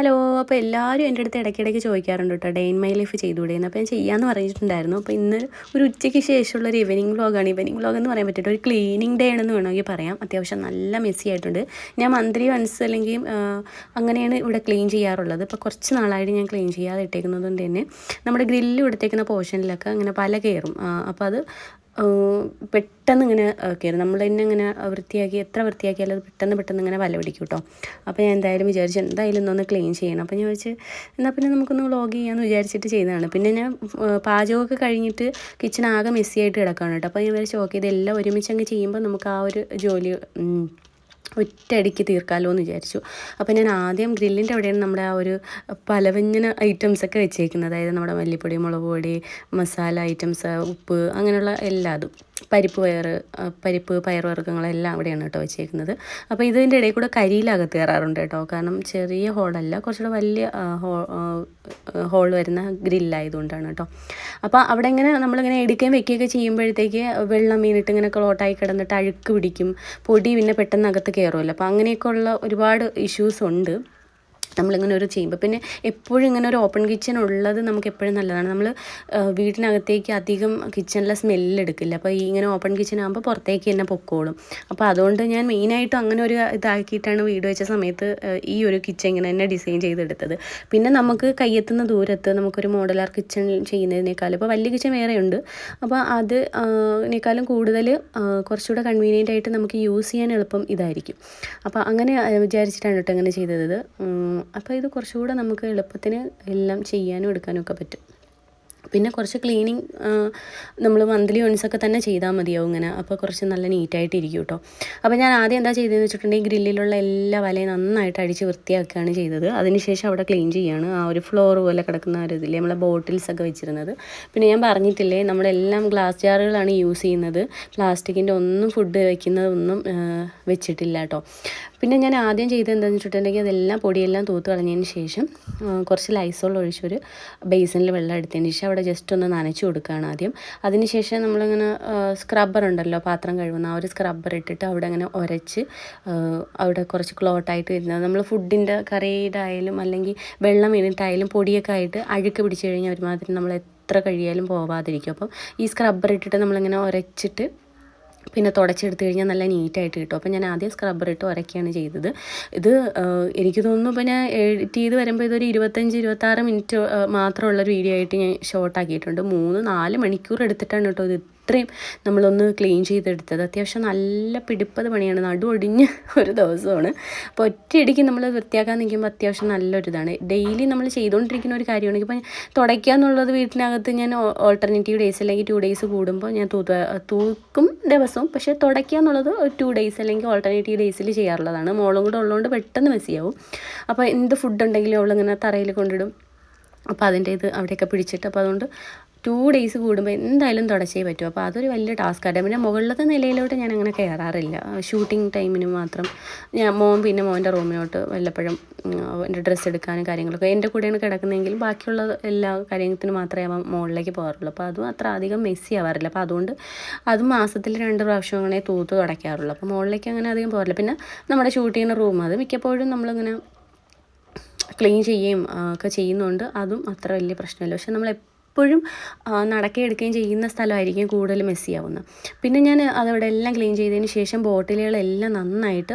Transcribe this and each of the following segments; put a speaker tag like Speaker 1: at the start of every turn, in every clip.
Speaker 1: Hello അപ്പോൾ എല്ലാവരും എന്റെ അടുത്ത് ഇടയ്ക്കിടയ്ക്ക് ചോദിക്കാറുണ്ട് കേട്ടോ ഡേ ഇൻ മൈ ലൈഫ് ചെയ്തുകൂടെയെന്ന്. അപ്പോൾ ഞാൻ ചെയ്യാമെന്ന് പറഞ്ഞിട്ടുണ്ടായിരുന്നു. അപ്പോൾ ഇന്ന് ഒരു ഉച്ചയ്ക്ക് ശേഷമുള്ള ഒരു ഈവനിങ് വ്ളോഗാണ് ഈവനിങ് വ്ളോഗ് എന്ന് പറയാൻ പറ്റിയിട്ട് ഒരു ക്ലീനിങ് ഡേ ആണെന്ന് വേണമെങ്കിൽ പറയാം. അത്യാവശ്യം നല്ല മെസ്സി ആയിട്ടുണ്ട്. ഞാൻ മന്ത്രി വൺസ് അല്ലെങ്കിൽ അങ്ങനെയാണ് ഇവിടെ ക്ലീൻ ചെയ്യാറുള്ളത്. ഇപ്പോൾ കുറച്ച് നാളായിട്ട് ഞാൻ ക്ലീൻ ചെയ്യാതെ ഇട്ടേക്കുന്നത് കൊണ്ട് തന്നെ നമ്മുടെ ഗ്രില്ല് ഇടത്തേക്കുന്ന പോർഷനിലൊക്കെ അങ്ങനെ പല കയറും. അപ്പോൾ അത് പെട്ടെന്ന് ഇങ്ങനെ കയറും. നമ്മൾ തന്നെ ഇങ്ങനെ വൃത്തിയാക്കി എത്ര വൃത്തിയാക്കിയാലും അത് പെട്ടെന്ന് പെട്ടെന്ന് ഇങ്ങനെ വല പിടിക്കും കേട്ടോ. അപ്പോൾ ഞാൻ എന്തായാലും വിചാരിച്ചു എന്തായാലും ഇന്നൊന്ന് ക്ലീൻ ചെയ്യണം. അപ്പോൾ ഞാൻ വെച്ച് എന്നാൽ പിന്നെ നമുക്കൊന്ന് വ്ളോഗ് ചെയ്യാമെന്ന് വിചാരിച്ചിട്ട് ചെയ്തതാണ്. പിന്നെ ഞാൻ പാചകമൊക്കെ കഴിഞ്ഞിട്ട് കിച്ചൺ ആകെ മെസ്സിയായിട്ട് കിടക്കുകയാണ് കേട്ടോ. അപ്പോൾ ഞാൻ വിചാരിച്ചു ഓക്കെ ഇതെല്ലാം ഒരുമിച്ച് അങ്ങ് ചെയ്യുമ്പോൾ നമുക്ക് ആ ഒരു ജോലി ഒറ്റയടിക്ക് തീർക്കാമല്ലോ എന്ന് വിചാരിച്ചു. അപ്പോൾ ഞാൻ ആദ്യം ഗ്രില്ലിന്റെ അവിടെയാണ് നമ്മുടെ ആ ഒരു പലവ്യഞ്ജന ഐറ്റംസ് ഒക്കെ വെച്ചേക്കുന്നത്. അതായത് നമ്മുടെ മല്ലിപ്പൊടി മുളക് പൊടി മസാല ഐറ്റംസ് ഉപ്പ് അങ്ങനെയുള്ള എല്ലാതും. പരിപ്പ് പയർ പരിപ്പ് പയറുവർഗങ്ങളെല്ലാം അവിടെയാണ് കേട്ടോ വെച്ചേക്കുന്നത്. അപ്പോൾ ഇതിന്റെ ഇടയിൽ കൂടെ കരിയിലകത്ത് കയറാറുണ്ട് കേട്ടോ. കാരണം ചെറിയ ഹോളല്ല കുറച്ചുകൂടെ വലിയ ഹോൾ വരുന്ന ഗ്രില്ലായതുകൊണ്ടാണ് കേട്ടോ. അപ്പോൾ അവിടെ ഇങ്ങനെ നമ്മളിങ്ങനെ എടുക്കുകയും വെക്കുകയൊക്കെ ചെയ്യുമ്പോഴത്തേക്ക് വെള്ളം മീനിട്ട് ഇങ്ങനെ ക്ലോട്ടായി കിടന്നിട്ട് അഴുക്ക് പിടിക്കും പൊടി പിന്നെ പെട്ടെന്ന് അകത്ത് കയറുമല്ലോ. അപ്പോൾ അങ്ങനെയൊക്കെ ഉള്ള ഒരുപാട് ഇഷ്യൂസ് ഉണ്ട്. നമ്മളിങ്ങനെ ഒരു ചെയ്യുമ്പോൾ പിന്നെ എപ്പോഴും ഇങ്ങനെ ഒരു ഓപ്പൺ കിച്ചൺ ഉള്ളത് നമുക്ക് എപ്പോഴും നല്ലതാണ്. നമ്മൾ വീട്ടിനകത്തേക്ക് അധികം കിച്ചണിലെ സ്മെല്ല് എടുക്കില്ല. അപ്പോൾ ഈ ഇങ്ങനെ ഓപ്പൺ കിച്ചൺ ആകുമ്പോൾ പുറത്തേക്ക് തന്നെ പൊക്കോളും. അപ്പോൾ അതുകൊണ്ട് ഞാൻ മെയിനായിട്ടും അങ്ങനെ ഒരു ഇതാക്കിയിട്ടാണ് വീട് വെച്ച സമയത്ത് ഈ ഒരു കിച്ചൺ ഇങ്ങനെ തന്നെ ഡിസൈൻ ചെയ്തെടുത്തത്. പിന്നെ നമുക്ക് കയ്യെത്തുന്ന ദൂരത്ത് നമുക്കൊരു മോഡലാർ കിച്ചൺ ചെയ്യുന്നതിനേക്കാളും ഇപ്പോൾ വലിയ കിച്ചൺ വേറെ ഉണ്ട് അപ്പോൾ അത് ആ, നെക്കാളും കൂടുതൽ കുറച്ചുകൂടെ കൺവീനിയന്റ് ആയിട്ട് നമുക്ക് യൂസ് ചെയ്യാൻ എളുപ്പം ഇതായിരിക്കും. അപ്പോൾ അങ്ങനെ വിചാരിച്ചിട്ടാണ് കേട്ടോ അങ്ങനെ ചെയ്തത്. അപ്പോൾ ഇത് കുറച്ചുകൂടെ നമുക്ക് എളുപ്പത്തിന് എല്ലാം ചെയ്യാനും എടുക്കാനും ഒക്കെ പറ്റും. പിന്നെ കുറച്ച് ക്ലീനിങ് നമ്മൾ മന്ത്ലി ഒക്കെ തന്നെ ചെയ്താൽ മതിയാവും ഇങ്ങനെ. അപ്പോൾ കുറച്ച് നല്ല നീറ്റായിട്ടിരിക്കും കേട്ടോ അപ്പോൾ ഞാൻ ആദ്യം എന്താ ചെയ്തതെന്ന് വെച്ചിട്ടുണ്ടെങ്കിൽ ഗ്രില്ലിലുള്ള എല്ലാ വലയും നന്നായിട്ട് അടിച്ച് വൃത്തിയാക്കുകയാണ് ചെയ്തത്. അതിനുശേഷം അവിടെ ക്ലീൻ ചെയ്യുകയാണ് ആ ഒരു ഫ്ലോർ പോലെ കിടക്കുന്ന ഒരു ഇതിൽ നമ്മളെ ബോട്ടിൽസൊക്കെ വെച്ചിരുന്നത്. പിന്നെ ഞാൻ പറഞ്ഞിട്ടില്ലേ നമ്മളെല്ലാം ഗ്ലാസ് ജാറുകളാണ് യൂസ് ചെയ്യുന്നത്. പ്ലാസ്റ്റിക്കിന്റെ ഒന്നും ഫുഡ് വയ്ക്കുന്നതൊന്നും വെച്ചിട്ടില്ല കേട്ടോ പിന്നെ ഞാൻ ആദ്യം ചെയ്തത് എന്താണെന്ന് വെച്ചിട്ടുണ്ടെങ്കിൽ അതെല്ലാം പൊടിയെല്ലാം തൂത്ത് കളഞ്ഞതിന് ശേഷം കുറച്ച് ലൈസോൾ ഒഴിച്ചൊരു ബേസിനിൽ വെള്ളം എടുത്തതിന് ശേഷം അവിടെ ജസ്റ്റ് ഒന്ന് നനച്ച് കൊടുക്കുകയാണ് ആദ്യം. അതിനുശേഷം നമ്മളിങ്ങനെ സ്ക്രബ്ബർ ഉണ്ടല്ലോ പാത്രം കഴുകുന്ന ആ ഒരു സ്ക്രബ്ബർ ഇട്ടിട്ട് അവിടെ അങ്ങനെ ഉരച്ച് അവിടെ കുറച്ച് ക്ലോട്ടായിട്ട് വരുന്നത്. നമ്മൾ ഫുഡിന്റെ കറിയുടെ അല്ലെങ്കിൽ വെള്ളം വീണിട്ടായാലും പൊടിയൊക്കെ ആയിട്ട് അഴുക്ക് പിടിച്ചു കഴിഞ്ഞാൽ ഒരുമാതിരി നമ്മൾ എത്ര കഴിയാലും പോവാതിരിക്കും. അപ്പം ഈ സ്ക്രബ്ബർ ഇട്ടിട്ട് നമ്മളിങ്ങനെ ഉരച്ചിട്ട് പിന്നെ തുടച്ചെടുത്ത് കഴിഞ്ഞാൽ നല്ല നീറ്റായിട്ട് കിട്ടും. അപ്പോൾ ഞാൻ ആദ്യം സ്ക്രബ്ബർ ഇട്ട് ഉരക്കുകയാണ് ചെയ്തത്. ഇത് എനിക്ക് തോന്നുന്നു ഇപ്പോൾ ഞാൻ എഡിറ്റ് ചെയ്ത് വരുമ്പോൾ ഇതൊരു ഇരുപത്തഞ്ച് ഇരുപത്താറ് മിനിറ്റ് മാത്രമുള്ളൊരു വീഡിയോ ആയിട്ട് ഞാൻ ഷോർട്ടാക്കിയിട്ടുണ്ട് മൂന്ന് നാല് മണിക്കൂർ എടുത്തിട്ടാണ് കേട്ടോ ഇത് ഇത്രയും നമ്മളൊന്ന് ക്ലീൻ ചെയ്തെടുത്തത്. അത്യാവശ്യം നല്ല പിടിപ്പത് പണിയാണ്. നടു ഒടിഞ്ഞ ഒരു ദിവസമാണ്. അപ്പോൾ ഒറ്റയടിക്ക് നമ്മൾ വൃത്തിയാക്കാൻ നിൽക്കുമ്പോൾ അത്യാവശ്യം നല്ലൊരു ഇതാണ് ഡെയിലി നമ്മൾ ചെയ്തുകൊണ്ടിരിക്കുന്ന ഒരു കാര്യമാണ്. ഇപ്പം തുടയ്ക്കുക എന്നുള്ളത് വീട്ടിനകത്ത് ഞാൻ ഓൾട്ടർനേറ്റീവ് ഡേയ്സ് അല്ലെങ്കിൽ ടു ഡേയ്സ് കൂടുമ്പോൾ ഞാൻ തൂത്ത തൂക്കും ദിവസവും. പക്ഷേ തുടയ്ക്കുക എന്നുള്ളത് ഒരു ടു ഡേയ്സ് അല്ലെങ്കിൽ ഓൾട്ടർനേറ്റീവ് ഡേയ്സിൽ ചെയ്യാറുള്ളതാണ്. മോളും കൂടെ ഉള്ളതുകൊണ്ട് പെട്ടെന്ന് മെസ്സിയാവും അപ്പോൾ എന്ത് ഫുഡ് ഉണ്ടെങ്കിലും അവളിങ്ങനെ തറയിൽ കൊണ്ടിടും. അപ്പോൾ അതിന്റെ ഇത് അവിടെയൊക്കെ പിടിച്ചിട്ട് അപ്പോൾ അതുകൊണ്ട് ടു ഡേയ്സ് കൂടുമ്പോൾ എന്തായാലും തുടച്ചേ പറ്റും. അപ്പോൾ അതൊരു വലിയ ടാസ്ക്കായിട്ട് പിന്നെ മുകളിലത്തെ നിലയിലോട്ട് ഞാൻ അങ്ങനെ കയറാറില്ല ഷൂട്ടിംഗ് ടൈമിന് മാത്രം. ഞാൻ മോൻ പിന്നെ മോന്റെ റൂമിലോട്ട് വല്ലപ്പോഴും എന്റെ ഡ്രസ്സ് എടുക്കാനും കാര്യങ്ങളൊക്കെ. എന്റെ കൂടെയാണ് കിടക്കുന്നതെങ്കിൽ ബാക്കിയുള്ള എല്ലാ കാര്യത്തിനും മാത്രമേ അവൻ മുകളിലേക്ക് പോകാറുള്ളൂ. അപ്പോൾ അതും അത്ര അധികം മെസ്സി ആവാറില്ല. അപ്പോൾ അതുകൊണ്ട് അത് മാസത്തിൽ രണ്ട് പ്രാവശ്യം അങ്ങനെ തൂത്ത് തുടയ്ക്കാറുള്ളൂ. അപ്പോൾ മുകളിലേക്ക് അങ്ങനെ അധികം പോകാറില്ല. പിന്നെ നമ്മുടെ ഷൂട്ട് ചെയ്യുന്ന റൂം അത് മിക്കപ്പോഴും നമ്മളിങ്ങനെ ക്ലീൻ ചെയ്യുകയും ഒക്കെ ചെയ്യുന്നുണ്ട്. അതും അത്ര വലിയ പ്രശ്നമില്ല. പക്ഷെ നമ്മൾ എപ്പോഴും നടക്കുകയും എടുക്കുകയും ചെയ്യുന്ന സ്ഥലമായിരിക്കും കൂടുതൽ മെസ്സി ആവുന്നത് പിന്നെ ഞാൻ അതവിടെ എല്ലാം ക്ലീൻ ചെയ്തതിന് ശേഷം ബോട്ടിലുകളെല്ലാം നന്നായിട്ട്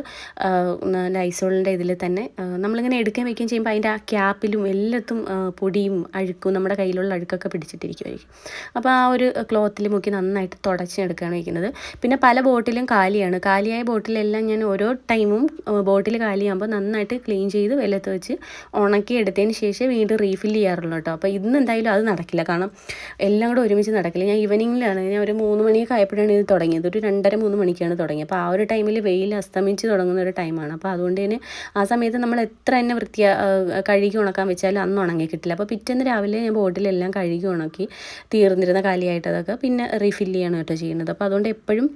Speaker 1: ലൈസോളിന്റെ ഇതിൽ തന്നെ നമ്മളിങ്ങനെ എടുക്കുകയും വെക്കുകയും ചെയ്യുമ്പോൾ അതിന്റെ ആ ക്യാപ്പിലും എല്ലാത്തും പൊടിയും അഴുക്കും നമ്മുടെ കയ്യിലുള്ള അഴുക്കൊക്കെ പിടിച്ചിട്ടിരിക്കുമായിരിക്കും അപ്പോൾ ആ ഒരു ക്ലോത്തിൽ മുക്കി നന്നായിട്ട് തുടച്ചെടുക്കുകയാണ് വയ്ക്കുന്നത് പിന്നെ പല ബോട്ടിലും കാലിയാണ്. കാലിയായ ബോട്ടിലെല്ലാം ഞാൻ ഓരോ ടൈമും ബോട്ടിൽ കാലിയാകുമ്പോൾ നന്നായിട്ട് ക്ലീൻ ചെയ്ത് വെള്ളത്ത് വെച്ച് ഉണക്കി എടുത്തതിന് ശേഷം വീണ്ടും റീഫിൽ ചെയ്യാറുള്ളൂ കേട്ടോ. അപ്പോൾ ഇന്ന് എന്തായാലും അത് നടക്കില്ല. കാരണം എല്ലാം കൂടെ ഒരുമിച്ച് നടക്കില്ല. ഞാൻ ഈവനിങ്ങിലാണ്. ഞാൻ ഒരു മൂന്ന് മണിയൊക്കെ ആയപ്പോഴാണ് ഇത് തുടങ്ങിയത്. ഒരു രണ്ടര മൂന്ന് മണിക്കാണ് തുടങ്ങിയത്. അപ്പോൾ ആ ഒരു ടൈമിൽ വെയിൽ അസ്തമിച്ച് തുടങ്ങുന്ന ഒരു ടൈമാണ് അപ്പോൾ അതുകൊണ്ട് തന്നെ ആ സമയത്ത് നമ്മൾ എത്ര തന്നെ വൃത്തിയാ കഴുകി ഉണക്കാൻ വെച്ചാലും അന്ന് ഉണങ്ങി കിട്ടില്ല. അപ്പോൾ പിറ്റേന്ന് രാവിലെ ഞാൻ ബോട്ടിലെല്ലാം കഴുകി ഉണക്കി തീർന്നിരുന്ന കാലിയായിട്ട് അതൊക്കെ പിന്നെ റീഫില്ല് ചെയ്യാണ് കേട്ടോ ചെയ്യുന്നത്. അപ്പോൾ അതുകൊണ്ട് എപ്പോഴും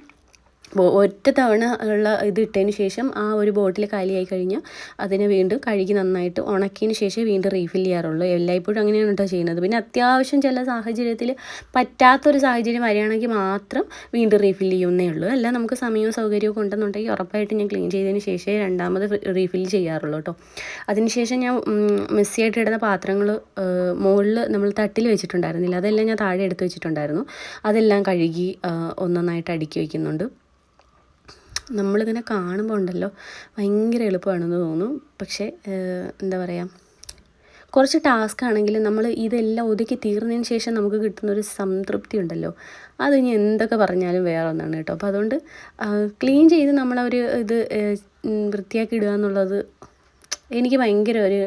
Speaker 1: ഒറ്റ തവണ ഉള്ള ഇത് ഇട്ടതിന് ശേഷം ആ ഒരു ബോട്ടിൽ കാലിയായി കഴിഞ്ഞാൽ അതിനെ വീണ്ടും കഴുകി നന്നായിട്ട് ഉണക്കിയതിന് ശേഷം വീണ്ടും റീഫിൽ ചെയ്യാറുള്ളൂ. എല്ലായ്പ്പോഴും അങ്ങനെയാണ് കേട്ടോ ചെയ്യുന്നത്. പിന്നെ അത്യാവശ്യം ചില സാഹചര്യത്തിൽ പറ്റാത്തൊരു സാഹചര്യം വരികയാണെങ്കിൽ മാത്രം വീണ്ടും റീഫിൽ ചെയ്യുന്നേ ഉള്ളൂ. അല്ല നമുക്ക് സമയവും സൗകര്യവും ഉണ്ടെന്നുണ്ടെങ്കിൽ ഉറപ്പായിട്ട് ഞാൻ ക്ലീൻ ചെയ്തതിന് ശേഷമേ രണ്ടാമത് റീഫിൽ ചെയ്യാറുള്ളൂ കേട്ടോ അതിനുശേഷം ഞാൻ മെസ്സിയായിട്ട് ഇടുന്ന പാത്രങ്ങൾ മുകളിൽ നമ്മൾ തട്ടിൽ വെച്ചിട്ടുണ്ടായിരുന്നില്ല. അതെല്ലാം ഞാൻ താഴെ എടുത്ത് വെച്ചിട്ടുണ്ടായിരുന്നു. അതെല്ലാം കഴുകി ഒന്നൊന്നായിട്ട് അടുക്കി വയ്ക്കുന്നുണ്ട് നമ്മളിങ്ങനെ കാണുമ്പോൾ ഉണ്ടല്ലോ ഭയങ്കര എളുപ്പമാണെന്ന് തോന്നും. പക്ഷേ എന്താ പറയുക കുറച്ച് ടാസ്ക് ആണെങ്കിൽ നമ്മൾ ഇതെല്ലാം ഒതുക്കി തീർന്നതിന് ശേഷം നമുക്ക് കിട്ടുന്ന ഒരു സംതൃപ്തി ഉണ്ടല്ലോ. അത് ഇനി എന്തൊക്കെ പറഞ്ഞാലും വേറെ ഒന്നാണ് കേട്ടോ. അപ്പോൾ അതുകൊണ്ട് ക്ലീൻ ചെയ്ത് നമ്മളൊരു ഇത് വൃത്തിയാക്കി ഇടുക എന്നുള്ളത് എനിക്ക് ഭയങ്കര ഒരു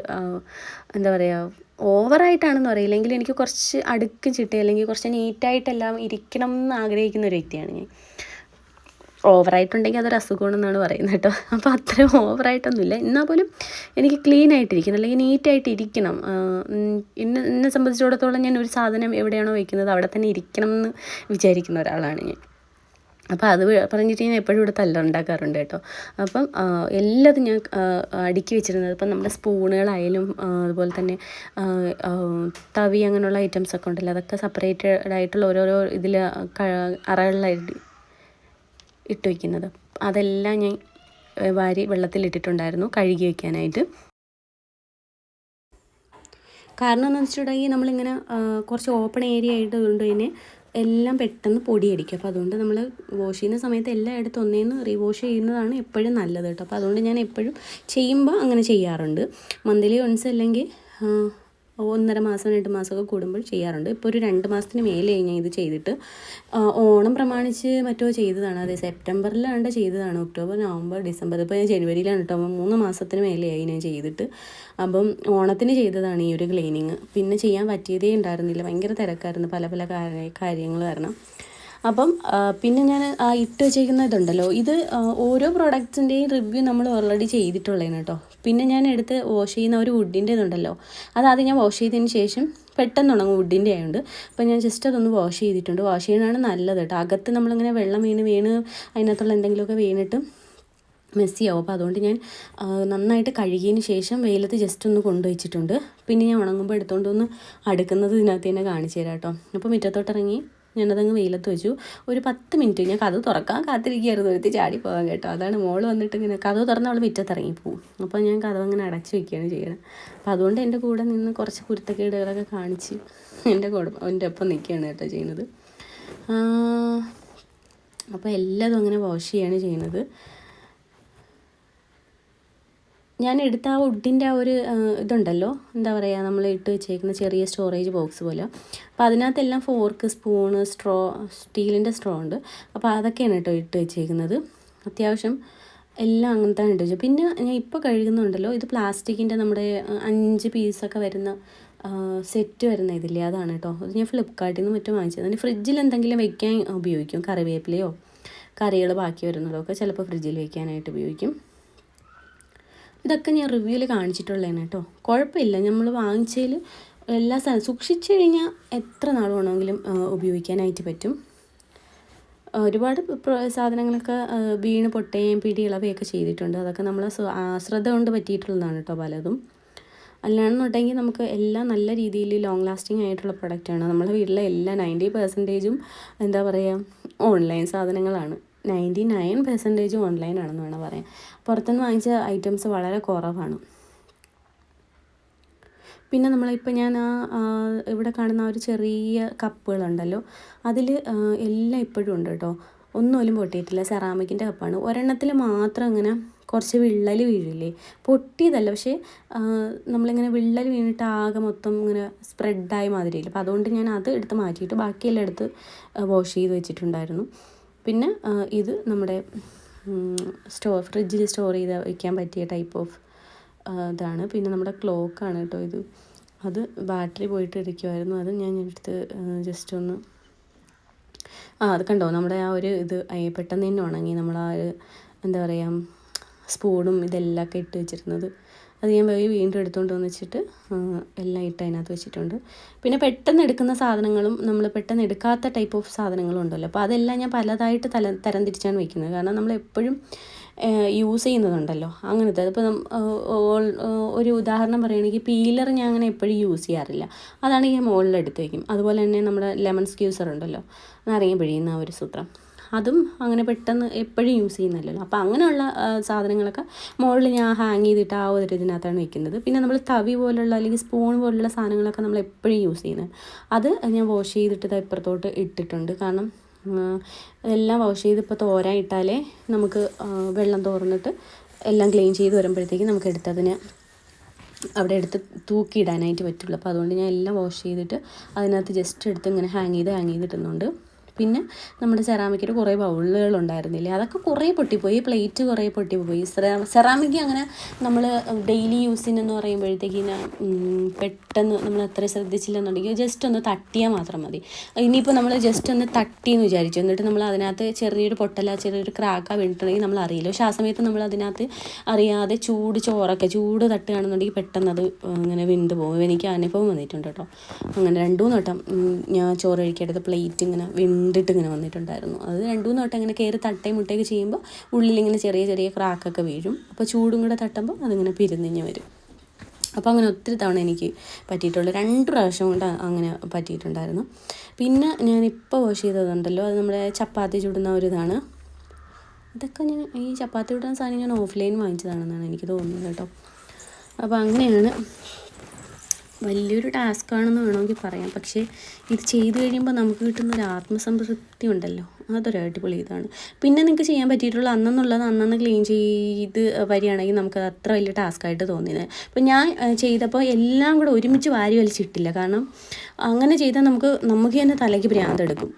Speaker 1: എന്താ പറയുക ഓവറായിട്ടാണെന്ന് പറയില്ലെങ്കിൽ എനിക്ക് കുറച്ച് അടുക്കും ചിട്ടി അല്ലെങ്കിൽ കുറച്ച് നീറ്റായിട്ടെല്ലാം ഇരിക്കണം എന്ന് ആഗ്രഹിക്കുന്ന ഒരു വ്യക്തിയാണ് ഞാൻ. ഓവറായിട്ടുണ്ടെങ്കിൽ അതൊരു അസുഖമാണെന്നാണ് പറയുന്നത് കേട്ടോ. അപ്പോൾ അത്രയും ഓവറായിട്ടൊന്നുമില്ല. എന്നാൽ പോലും എനിക്ക് ക്ലീൻ ആയിട്ടിരിക്കണം അല്ലെങ്കിൽ നീറ്റായിട്ട് ഇരിക്കണം എന്നെ എന്നെ സംബന്ധിച്ചിടത്തോളം ഞാൻ ഒരു സാധനം എവിടെയാണോ വയ്ക്കുന്നത് അവിടെ തന്നെ ഇരിക്കണം എന്ന് വിചാരിക്കുന്ന ഒരാളാണ് ഞാൻ. അപ്പോൾ അത് പറഞ്ഞിട്ട് ഞാൻ എപ്പോഴും ഇവിടെ തല്ലുണ്ടാക്കാറുണ്ട് കേട്ടോ. അപ്പം എല്ലാതും ഞാൻ അടുക്കി വെച്ചിരുന്നത് ഇപ്പം നമ്മുടെ സ്പൂണുകളായാലും അതുപോലെ തന്നെ തവി അങ്ങനെയുള്ള ഐറ്റംസ് ഒക്കെ ഉണ്ടല്ലോ. അതൊക്കെ സെപ്പറേറ്റഡ് ആയിട്ടുള്ള ഓരോരോ ഇതിൽ അറകളിലായിട്ട് ഇട്ട് വയ്ക്കുന്നത്. അതെല്ലാം ഞാൻ വാരി വെള്ളത്തിലിട്ടിട്ടുണ്ടായിരുന്നു കഴുകി വയ്ക്കാനായിട്ട്. കാരണം എന്ന് വെച്ചിട്ടുണ്ടെങ്കിൽ നമ്മളിങ്ങനെ കുറച്ച് ഓപ്പൺ ഏരിയ ആയിട്ട് കൊണ്ട് തന്നെ എല്ലാം പെട്ടെന്ന് പൊടിയടിക്കും. അപ്പോൾ അതുകൊണ്ട് നമ്മൾ വാഷ് ചെയ്യുന്ന സമയത്ത് എല്ലാം എടുത്ത് ഒന്നേന്ന് റീവാഷ് ചെയ്യുന്നതാണ് എപ്പോഴും നല്ലത് കേട്ടോ. അപ്പോൾ അതുകൊണ്ട് ഞാൻ എപ്പോഴും ചെയ്യുമ്പോൾ അങ്ങനെ ചെയ്യാറുണ്ട്. മന്ത്ലി വൺസ് അല്ലെങ്കിൽ ഒന്നര മാസം രണ്ട് മാസമൊക്കെ കൂടുമ്പോൾ ചെയ്യാറുണ്ട്. ഇപ്പോൾ ഒരു രണ്ട് മാസത്തിന് മേലെ ഞാൻ ഇത് ചെയ്തിട്ട്. ഓണം പ്രമാണിച്ച് മറ്റോ ചെയ്തതാണ്. അതെ സെപ്റ്റംബറിലാണ്ട് ചെയ്തതാണ്. ഒക്ടോബർ നവംബർ ഡിസംബർ ഇപ്പോൾ ഞാൻ ജനുവരിയിലാണ് കേട്ടോ. മൂന്ന് മാസത്തിന് മേലെയായി ഞാൻ ചെയ്തിട്ട്. അപ്പം ഓണത്തിന് ചെയ്തതാണ് ഈ ഒരു ക്ലീനിങ്. പിന്നെ ചെയ്യാൻ പറ്റിയതേ ഉണ്ടായിരുന്നില്ല. ഭയങ്കര തിരക്കായിരുന്നു. പല പല കാര്യങ്ങൾ കാരണം. അപ്പം പിന്നെ ഞാൻ ആ ഇട്ട് വെച്ചേക്കുന്ന ഇതുണ്ടല്ലോ. ഇത് ഓരോ പ്രോഡക്റ്റ്സിന്റെയും റിവ്യൂ നമ്മൾ ഓൾറെഡി ചെയ്തിട്ടുള്ളതാണ് കേട്ടോ. പിന്നെ ഞാൻ എടുത്ത് വാഷ് ചെയ്യുന്ന ഒരു വുഡിന്റെ ഇതുണ്ടല്ലോ. അത് ആദ്യം ഞാൻ വാഷ് ചെയ്തതിന് ശേഷം പെട്ടെന്ന് ഉണങ്ങും വുഡിന്റെ ആയതുകൊണ്ട് അപ്പോൾ ഞാൻ ജസ്റ്റ് അതൊന്ന് വാഷ് ചെയ്തിട്ടുണ്ട്. വാഷ് ചെയ്യുന്നതാണ് നല്ലത് കേട്ടോ. അകത്ത് നമ്മളിങ്ങനെ വെള്ളം വീണ് വീണ് അതിനകത്തുള്ള എന്തെങ്കിലുമൊക്കെ വീണിട്ട് മെസ്സിയാവും അപ്പോൾ അതുകൊണ്ട് ഞാൻ നന്നായിട്ട് കഴുകിയതിന് ശേഷം വെയിലത്ത് ജസ്റ്റ് ഒന്ന് കൊണ്ടുവച്ചിട്ടുണ്ട്. പിന്നെ ഞാൻ ഉണങ്ങുമ്പോൾ എടുത്തുകൊണ്ട് ഒന്ന് അടുക്കുന്നത് ഇതിനകത്ത് തന്നെ കാണിച്ചു തരാം കേട്ടോ. അപ്പോൾ മുറ്റത്തോട്ടിറങ്ങി ഞാനതങ്ങ് വെയിലത്ത് വെച്ചു. ഒരു പത്ത് മിനിറ്റ് ഞാൻ കഥ തുറക്കാൻ കാത്തിരിക്കുകയായിരുന്നു. ഒരുത്തി ചാടി പോകാൻ കേട്ടോ. അതാണ് മോൾ വന്നിട്ട് ഇങ്ങനെ കഥ തുറന്ന് അവൾ മുറ്റത്തിറങ്ങി പോകും അപ്പോൾ ഞാൻ കഥ അങ്ങനെ അടച്ചു വെക്കുകയാണ് ചെയ്യണം. അപ്പോൾ അതുകൊണ്ട് എന്റെ കൂടെ നിന്ന് കുറച്ച് കുരുത്തക്കേടുകളൊക്കെ കാണിച്ച് എന്റെ കൂടെ എന്റെ ഒപ്പം നിൽക്കുകയാണ് കേട്ടോ ചെയ്യുന്നത്. അപ്പോൾ എല്ലാതും അങ്ങനെ വാഷ് ചെയ്യാണ് ചെയ്യുന്നത്. ഞാൻ എടുത്ത ആ വുഡിന്റെ ആ ഒരു ഇതുണ്ടല്ലോ. എന്താ പറയുക നമ്മൾ ഇട്ട് വെച്ചേക്കുന്ന ചെറിയ സ്റ്റോറേജ് ബോക്സ് പോലെ. അപ്പോൾ അതിനകത്തെല്ലാം ഫോർക്ക് സ്പൂണ് സ്ട്രോ സ്റ്റീലിന്റെ സ്ട്രോ ഉണ്ട്. അപ്പോൾ അതൊക്കെയാണ് കേട്ടോ ഇട്ട് വെച്ചേക്കുന്നത്. അത്യാവശ്യം എല്ലാം അങ്ങനത്തെ ഇട്ട് വെച്ചു. പിന്നെ ഞാൻ ഇപ്പോൾ കഴുകുന്നുണ്ടല്ലോ ഇത് പ്ലാസ്റ്റിക്കിന്റെ നമ്മുടെ അഞ്ച് പീസൊക്കെ വരുന്ന സെറ്റ് വരുന്ന ഇതില്ലേ അതാണ് കേട്ടോ. അത് ഞാൻ ഫ്ലിപ്കാർട്ടിൽ നിന്ന് മറ്റും വാങ്ങിച്ചത്. അതിന് ഫ്രിഡ്ജിൽ എന്തെങ്കിലും വെക്കാൻ ഉപയോഗിക്കും കറിവേപ്പിലയോ കറികൾ ബാക്കി വരുന്നതൊക്കെ ചിലപ്പോൾ ഫ്രിഡ്ജിൽ വെക്കാനായിട്ട് ഉപയോഗിക്കും. ഇതൊക്കെ ഞാൻ റിവ്യൂവിൽ കാണിച്ചിട്ടുള്ളതാണ് കേട്ടോ. കുഴപ്പമില്ല നമ്മൾ വാങ്ങിച്ചതിൽ എല്ലാ സാധനം സൂക്ഷിച്ചു കഴിഞ്ഞാൽ എത്ര നാൾ വേണമെങ്കിലും ഉപയോഗിക്കാനായിട്ട് പറ്റും. ഒരുപാട് സാധനങ്ങളൊക്കെ വീണ് പൊട്ടുകയും പിടി ഇളവുകയൊക്കെ ചെയ്തിട്ടുണ്ട്. അതൊക്കെ നമ്മൾ അശ്രദ്ധ കൊണ്ട് പറ്റിയിട്ടുള്ളതാണ് കേട്ടോ പലതും. അല്ലാണെന്നുണ്ടെങ്കിൽ നമുക്ക് എല്ലാം നല്ല രീതിയിൽ ലോങ് ലാസ്റ്റിംഗ് ആയിട്ടുള്ള പ്രൊഡക്റ്റാണ് നമ്മുടെ വീട്ടിലെ എല്ലാ നയന്റി പെർസെന്റേജും എന്താ പറയുക ഓൺലൈൻ സാധനങ്ങളാണ്. നയന്റി നയൻ പെർസെന്റേജും ഓൺലൈനാണെന്ന് വേണം പറയാം പുറത്തുനിന്ന് വാങ്ങിച്ച ഐറ്റംസ് വളരെ കുറവാണ്. പിന്നെ നമ്മളിപ്പോൾ ഞാൻ ആ ഇവിടെ കാണുന്ന ഒരു ചെറിയ കപ്പുകളുണ്ടല്ലോ. അതിൽ എല്ലാം ഇപ്പോഴും ഉണ്ട് കേട്ടോ. ഒന്നും പോലും പൊട്ടിയിട്ടില്ല. സെറാമിക്കിന്റെ കപ്പാണ്. ഒരെണ്ണത്തിൽ മാത്രം ഇങ്ങനെ കുറച്ച് വിള്ളൽ വീഴില്ലേ? പൊട്ടിയതല്ല. പക്ഷേ നമ്മളിങ്ങനെ വിള്ളൽ വീണിട്ട് ആകെ മൊത്തം ഇങ്ങനെ സ്പ്രെഡായ മാതിരിയില്ല? അപ്പോൾ അതുകൊണ്ട് ഞാൻ അത് എടുത്ത് മാറ്റിയിട്ട് ബാക്കിയെല്ലാം എടുത്ത് വാഷ് ചെയ്ത് വെച്ചിട്ടുണ്ടായിരുന്നു. പിന്നെ ഇത് നമ്മുടെ സ്റ്റോ ഫ്രിഡ്ജിൽ സ്റ്റോർ ചെയ്ത് വയ്ക്കാൻ പറ്റിയ ടൈപ്പ് ഓഫ് ഇതാണ്. പിന്നെ നമ്മുടെ ക്ലോക്കാണ് കേട്ടോ ഇത്. അത് ബാറ്ററി പോയിട്ട് ഇരിക്കുമായിരുന്നു അത് ഞാൻ എടുത്ത് ജസ്റ്റ് ഒന്ന് ആ അത് കണ്ടോ? നമ്മുടെ ആ ഒരു ഇത് പെട്ടെന്ന് തന്നെ ഉണങ്ങി. നമ്മൾ ആ ഒരു എന്താ പറയുക സ്പൂണും ഇതെല്ലാം ഒക്കെ ഇട്ട് വെച്ചിരുന്നത്. അത് ഞാൻ പോയി വീണ്ടും എടുത്തുകൊണ്ട് വന്നിട്ട് എല്ലാം ഇട്ട് അതിനകത്ത് വെച്ചിട്ടുണ്ട്. പിന്നെ പെട്ടെന്ന് എടുക്കുന്ന സാധനങ്ങളും നമ്മൾ പെട്ടെന്ന് എടുക്കാത്ത ടൈപ്പ് ഓഫ് സാധനങ്ങളും ഉണ്ടല്ലോ. അപ്പോൾ അതെല്ലാം ഞാൻ പലതായിട്ട് തല തരം തിരിച്ചാണ് വെക്കുന്നത്. കാരണം നമ്മൾ എപ്പോഴും യൂസ് ചെയ്യുന്നതുണ്ടല്ലോ. അങ്ങനത്തെ അതിപ്പോൾ ഒരു ഉദാഹരണം പറയുകയാണെങ്കിൽ പീലർ ഞാൻ അങ്ങനെ എപ്പോഴും യൂസ് ചെയ്യാറില്ല. അതാണ് ഞാൻ മുകളിൽ എടുത്ത് വയ്ക്കും അതുപോലെ തന്നെ നമ്മുടെ ലെമൺ സ്ക്യൂസർ ഉണ്ടല്ലോ. നാരങ്ങ പിഴിയുന്ന ഒരു സൂത്രം. അതും അങ്ങനെ പെട്ടെന്ന് എപ്പോഴും യൂസ് ചെയ്യുന്നില്ലല്ലോ അപ്പോൾ അങ്ങനെയുള്ള സാധനങ്ങളൊക്കെ മുകളിൽ ഞാൻ ഹാങ് ചെയ്തിട്ട് ആ ഒരു ഇതിനകത്താണ് വെക്കുന്നത്. പിന്നെ നമ്മൾ തവി പോലുള്ള അല്ലെങ്കിൽ സ്പൂൺ പോലുള്ള സാധനങ്ങളൊക്കെ നമ്മൾ എപ്പോഴും യൂസ് ചെയ്യുന്നത്. അത് ഞാൻ വാഷ് ചെയ്തിട്ട് ഇപ്പുറത്തോട്ട് ഇട്ടിട്ടുണ്ട്. കാരണം എല്ലാം വാഷ് ചെയ്ത് ഇപ്പോൾ തോരാൻ ഇട്ടാലേ നമുക്ക് വെള്ളം തോർന്നിട്ട് എല്ലാം ക്ലീൻ ചെയ്ത് വരുമ്പോഴത്തേക്കും നമുക്ക് എടുത്തതിന് അവിടെ എടുത്ത് തൂക്കിയിടാനായിട്ട് പറ്റുള്ളൂ. അപ്പോൾ അതുകൊണ്ട് ഞാൻ എല്ലാം വാഷ് ചെയ്തിട്ട് അതിനകത്ത് ജസ്റ്റ് എടുത്ത് ഇങ്ങനെ ഹാങ് ചെയ്ത് ഹാങ് ചെയ്തിട്ടുന്നുണ്ട് പിന്നെ നമ്മുടെ സെറാമിക്കിന്റെ കുറേ ബൗളുകൾ ഉണ്ടായിരുന്നില്ലേ? അതൊക്കെ കുറേ പൊട്ടിപ്പോയി. പ്ലേറ്റ് കുറേ പൊട്ടിപ്പോയി. സെറാമിക് അങ്ങനെ നമ്മൾ ഡെയിലി യൂസിനെന്ന് പറയുമ്പോഴത്തേക്കിന് പെട്ടെന്ന് നമ്മൾ അത്ര ശ്രദ്ധിച്ചില്ലെന്നുണ്ടെങ്കിൽ ജസ്റ്റ് ഒന്ന് തട്ടിയാൽ മാത്രം മതി. ഇനിയിപ്പോൾ നമ്മൾ ജസ്റ്റ് ഒന്ന് തട്ടിയെന്ന് വിചാരിച്ചു. എന്നിട്ട് നമ്മൾ അതിനകത്ത് ചെറിയൊരു പൊട്ടല ചെറിയൊരു ക്രാക്ക വീണിട്ടുണ്ടെങ്കിൽ നമ്മൾ അറിയില്ല. പക്ഷേ ആ സമയത്ത് നമ്മൾ അതിനകത്ത് അറിയാതെ ചൂട് ചോറൊക്കെ ചൂട് തട്ടുകയാണെന്നുണ്ടെങ്കിൽ പെട്ടെന്ന് അത് ഇങ്ങനെ വിണ്ട് പോകും. എനിക്ക് അനുഭവം വന്നിട്ടുണ്ട് കേട്ടോ. അങ്ങനെ രണ്ടു മൂന്ന് വട്ടം ഞാൻ ചോറ് കഴിക്കേണ്ടത് പ്ലേറ്റ് ഇങ്ങനെ വിണ്ടിട്ട് ഇങ്ങനെ വന്നിട്ടുണ്ടായിരുന്നു. അത് രണ്ടു മൂന്ന് വട്ടം ഇങ്ങനെ കയറി തട്ടയും മുട്ടയൊക്കെ ചെയ്യുമ്പോൾ ഉള്ളിലിങ്ങനെ ചെറിയ ചെറിയ ക്രാക്കൊക്കെ വീഴും. അപ്പോൾ ചൂടും കൂടെ തട്ടുമ്പോൾ അതിങ്ങനെ പിരിഞ്ഞ് വരും. അപ്പോൾ അങ്ങനെ ഒത്തിരി തവണ എനിക്ക് പറ്റിയിട്ടുള്ളൂ. രണ്ട് പ്രാവശ്യം കൊണ്ട് അങ്ങനെ പറ്റിയിട്ടുണ്ടായിരുന്നു. പിന്നെ ഞാനിപ്പോൾ വാഷ് ചെയ്തതുണ്ടല്ലോ. അത് നമ്മുടെ ചപ്പാത്തി ചുടുന്ന ഒരു ഇതാണ്. ഇതൊക്കെ ഞാൻ ഈ ചപ്പാത്തി ചുടുന്ന സാധനം ഞാൻ ഓഫ്ലൈൻ വാങ്ങിച്ചതാണെന്നാണ് എനിക്ക് തോന്നുന്നത് കേട്ടോ. അപ്പോൾ അങ്ങനെയാണ് വലിയൊരു ടാസ്ക് ആണെന്ന് വേണമെങ്കിൽ പറയാം. പക്ഷേ ഇത് ചെയ്ത് കഴിയുമ്പോൾ നമുക്ക് കിട്ടുന്ന ഒരു ആത്മസംതൃപ്തി ഉണ്ടല്ലോ. അതൊരു അടിപൊളി ഇതാണ്. പിന്നെ നിങ്ങൾക്ക് ചെയ്യാൻ പറ്റിയിട്ടുള്ള അന്നെന്നുള്ളത് അന്നന്ന് ക്ലീൻ ചെയ്ത് വരികയാണെങ്കിൽ നമുക്കത് അത്ര വലിയ ടാസ്ക്കായിട്ട് തോന്നിയത്. അപ്പോൾ ഞാൻ ചെയ്തപ്പോൾ എല്ലാം കൂടെ ഒരുമിച്ച് വാരി വലിച്ചിട്ടില്ല. കാരണം അങ്ങനെ ചെയ്താൽ നമുക്ക് നമുക്ക് തന്നെ തലയ്ക്ക് ഭ്രാന്തെടുക്കും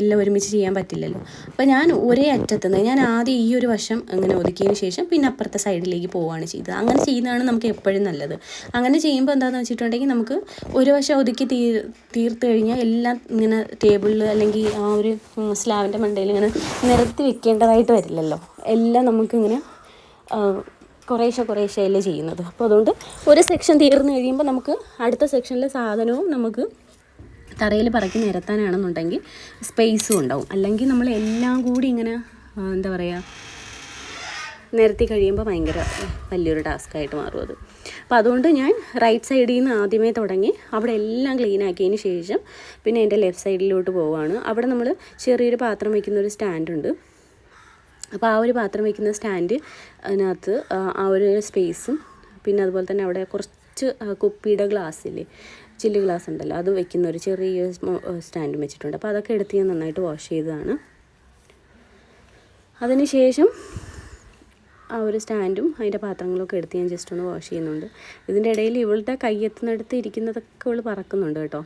Speaker 1: എല്ലാം ഒരുമിച്ച് ചെയ്യാൻ പറ്റില്ലല്ലോ. അപ്പോൾ ഞാൻ ഒരേ അറ്റത്തുനിന്ന് ഞാൻ ആദ്യം ഈ ഒരു വശം അങ്ങനെ ഒതുക്കിയതിന് ശേഷം പിന്നെ അപ്പുറത്തെ സൈഡിലേക്ക് പോവുകയാണ് ചെയ്തത്. അങ്ങനെ ചെയ്യുന്നതാണ് നമുക്ക് എപ്പോഴും നല്ലത്. അങ്ങനെ ചെയ്യുമ്പോൾ എന്താണെന്ന് വെച്ചിട്ടുണ്ടെങ്കിൽ നമുക്ക് ഒരു വശം ഒതുക്കി തീ തീർത്ത് കഴിഞ്ഞാൽ എല്ലാം ഇങ്ങനെ ടേബിളിൽ അല്ലെങ്കിൽ ആ ഒരു സ്ലാബിന്റെ മണ്ടയിൽ ഇങ്ങനെ നിരത്തി വെക്കേണ്ടതായിട്ട് വരില്ലല്ലോ. എല്ലാം നമുക്കിങ്ങനെ കുറേശ്ശെ കുറേശ്ശെയല്ലേ ചെയ്യുന്നത്. അപ്പോൾ അതുകൊണ്ട് ഒരു സെക്ഷൻ തീർന്നു കഴിയുമ്പോൾ നമുക്ക് അടുത്ത സെക്ഷനിലെ സാധനവും നമുക്ക് തറയിൽ പറക്കി നിരത്താനാണെന്നുണ്ടെങ്കിൽ സ്പേസും ഉണ്ടാവും. അല്ലെങ്കിൽ നമ്മൾ എല്ലാം കൂടി ഇങ്ങനെ എന്താ പറയുക നിരത്തി കഴിയുമ്പോൾ ഭയങ്കര വലിയൊരു ടാസ്ക്കായിട്ട് മാറും അത്. അപ്പോൾ അതുകൊണ്ട് ഞാൻ റൈറ്റ് സൈഡിൽ നിന്ന് ആദ്യമേ തുടങ്ങി. അവിടെ എല്ലാം ക്ലീൻ ആക്കിയതിന് ശേഷം പിന്നെ എന്റെ ലെഫ്റ്റ് സൈഡിലോട്ട് പോവുകയാണ് അവിടെ നമ്മൾ ചെറിയൊരു പാത്രം വയ്ക്കുന്ന ഒരു സ്റ്റാൻഡുണ്ട് അപ്പോൾ ആ ഒരു പാത്രം വയ്ക്കുന്ന സ്റ്റാൻഡ് അതിനകത്ത് ആ, ഒരു സ്പേസും പിന്നെ അതുപോലെ തന്നെ അവിടെ കുറച്ച് കുപ്പിയുടെ ഗ്ലാസ് ചില്ല് ഗ്ലാസ് ഉണ്ടല്ലോ അത് വെക്കുന്ന ഒരു ചെറിയ സ്റ്റാൻഡും വെച്ചിട്ടുണ്ട്. അപ്പോൾ അതൊക്കെ എടുത്ത് ഞാൻ നന്നായിട്ട് വാഷ് ചെയ്തതാണ്. അതിനുശേഷം ആ ഒരു സ്റ്റാൻഡും അതിന്റെ പാത്രങ്ങളൊക്കെ എടുത്ത് ഞാൻ ജസ്റ്റ് ഒന്ന് വാഷ് ചെയ്യുന്നുണ്ട്. ഇതിന്റെ ഇടയിൽ ഇവളുടെ കയ്യെത്തുന്നിടത്ത് ഇരിക്കുന്നതൊക്കെ ഇവൾ പറക്കുന്നുണ്ട് കേട്ടോ.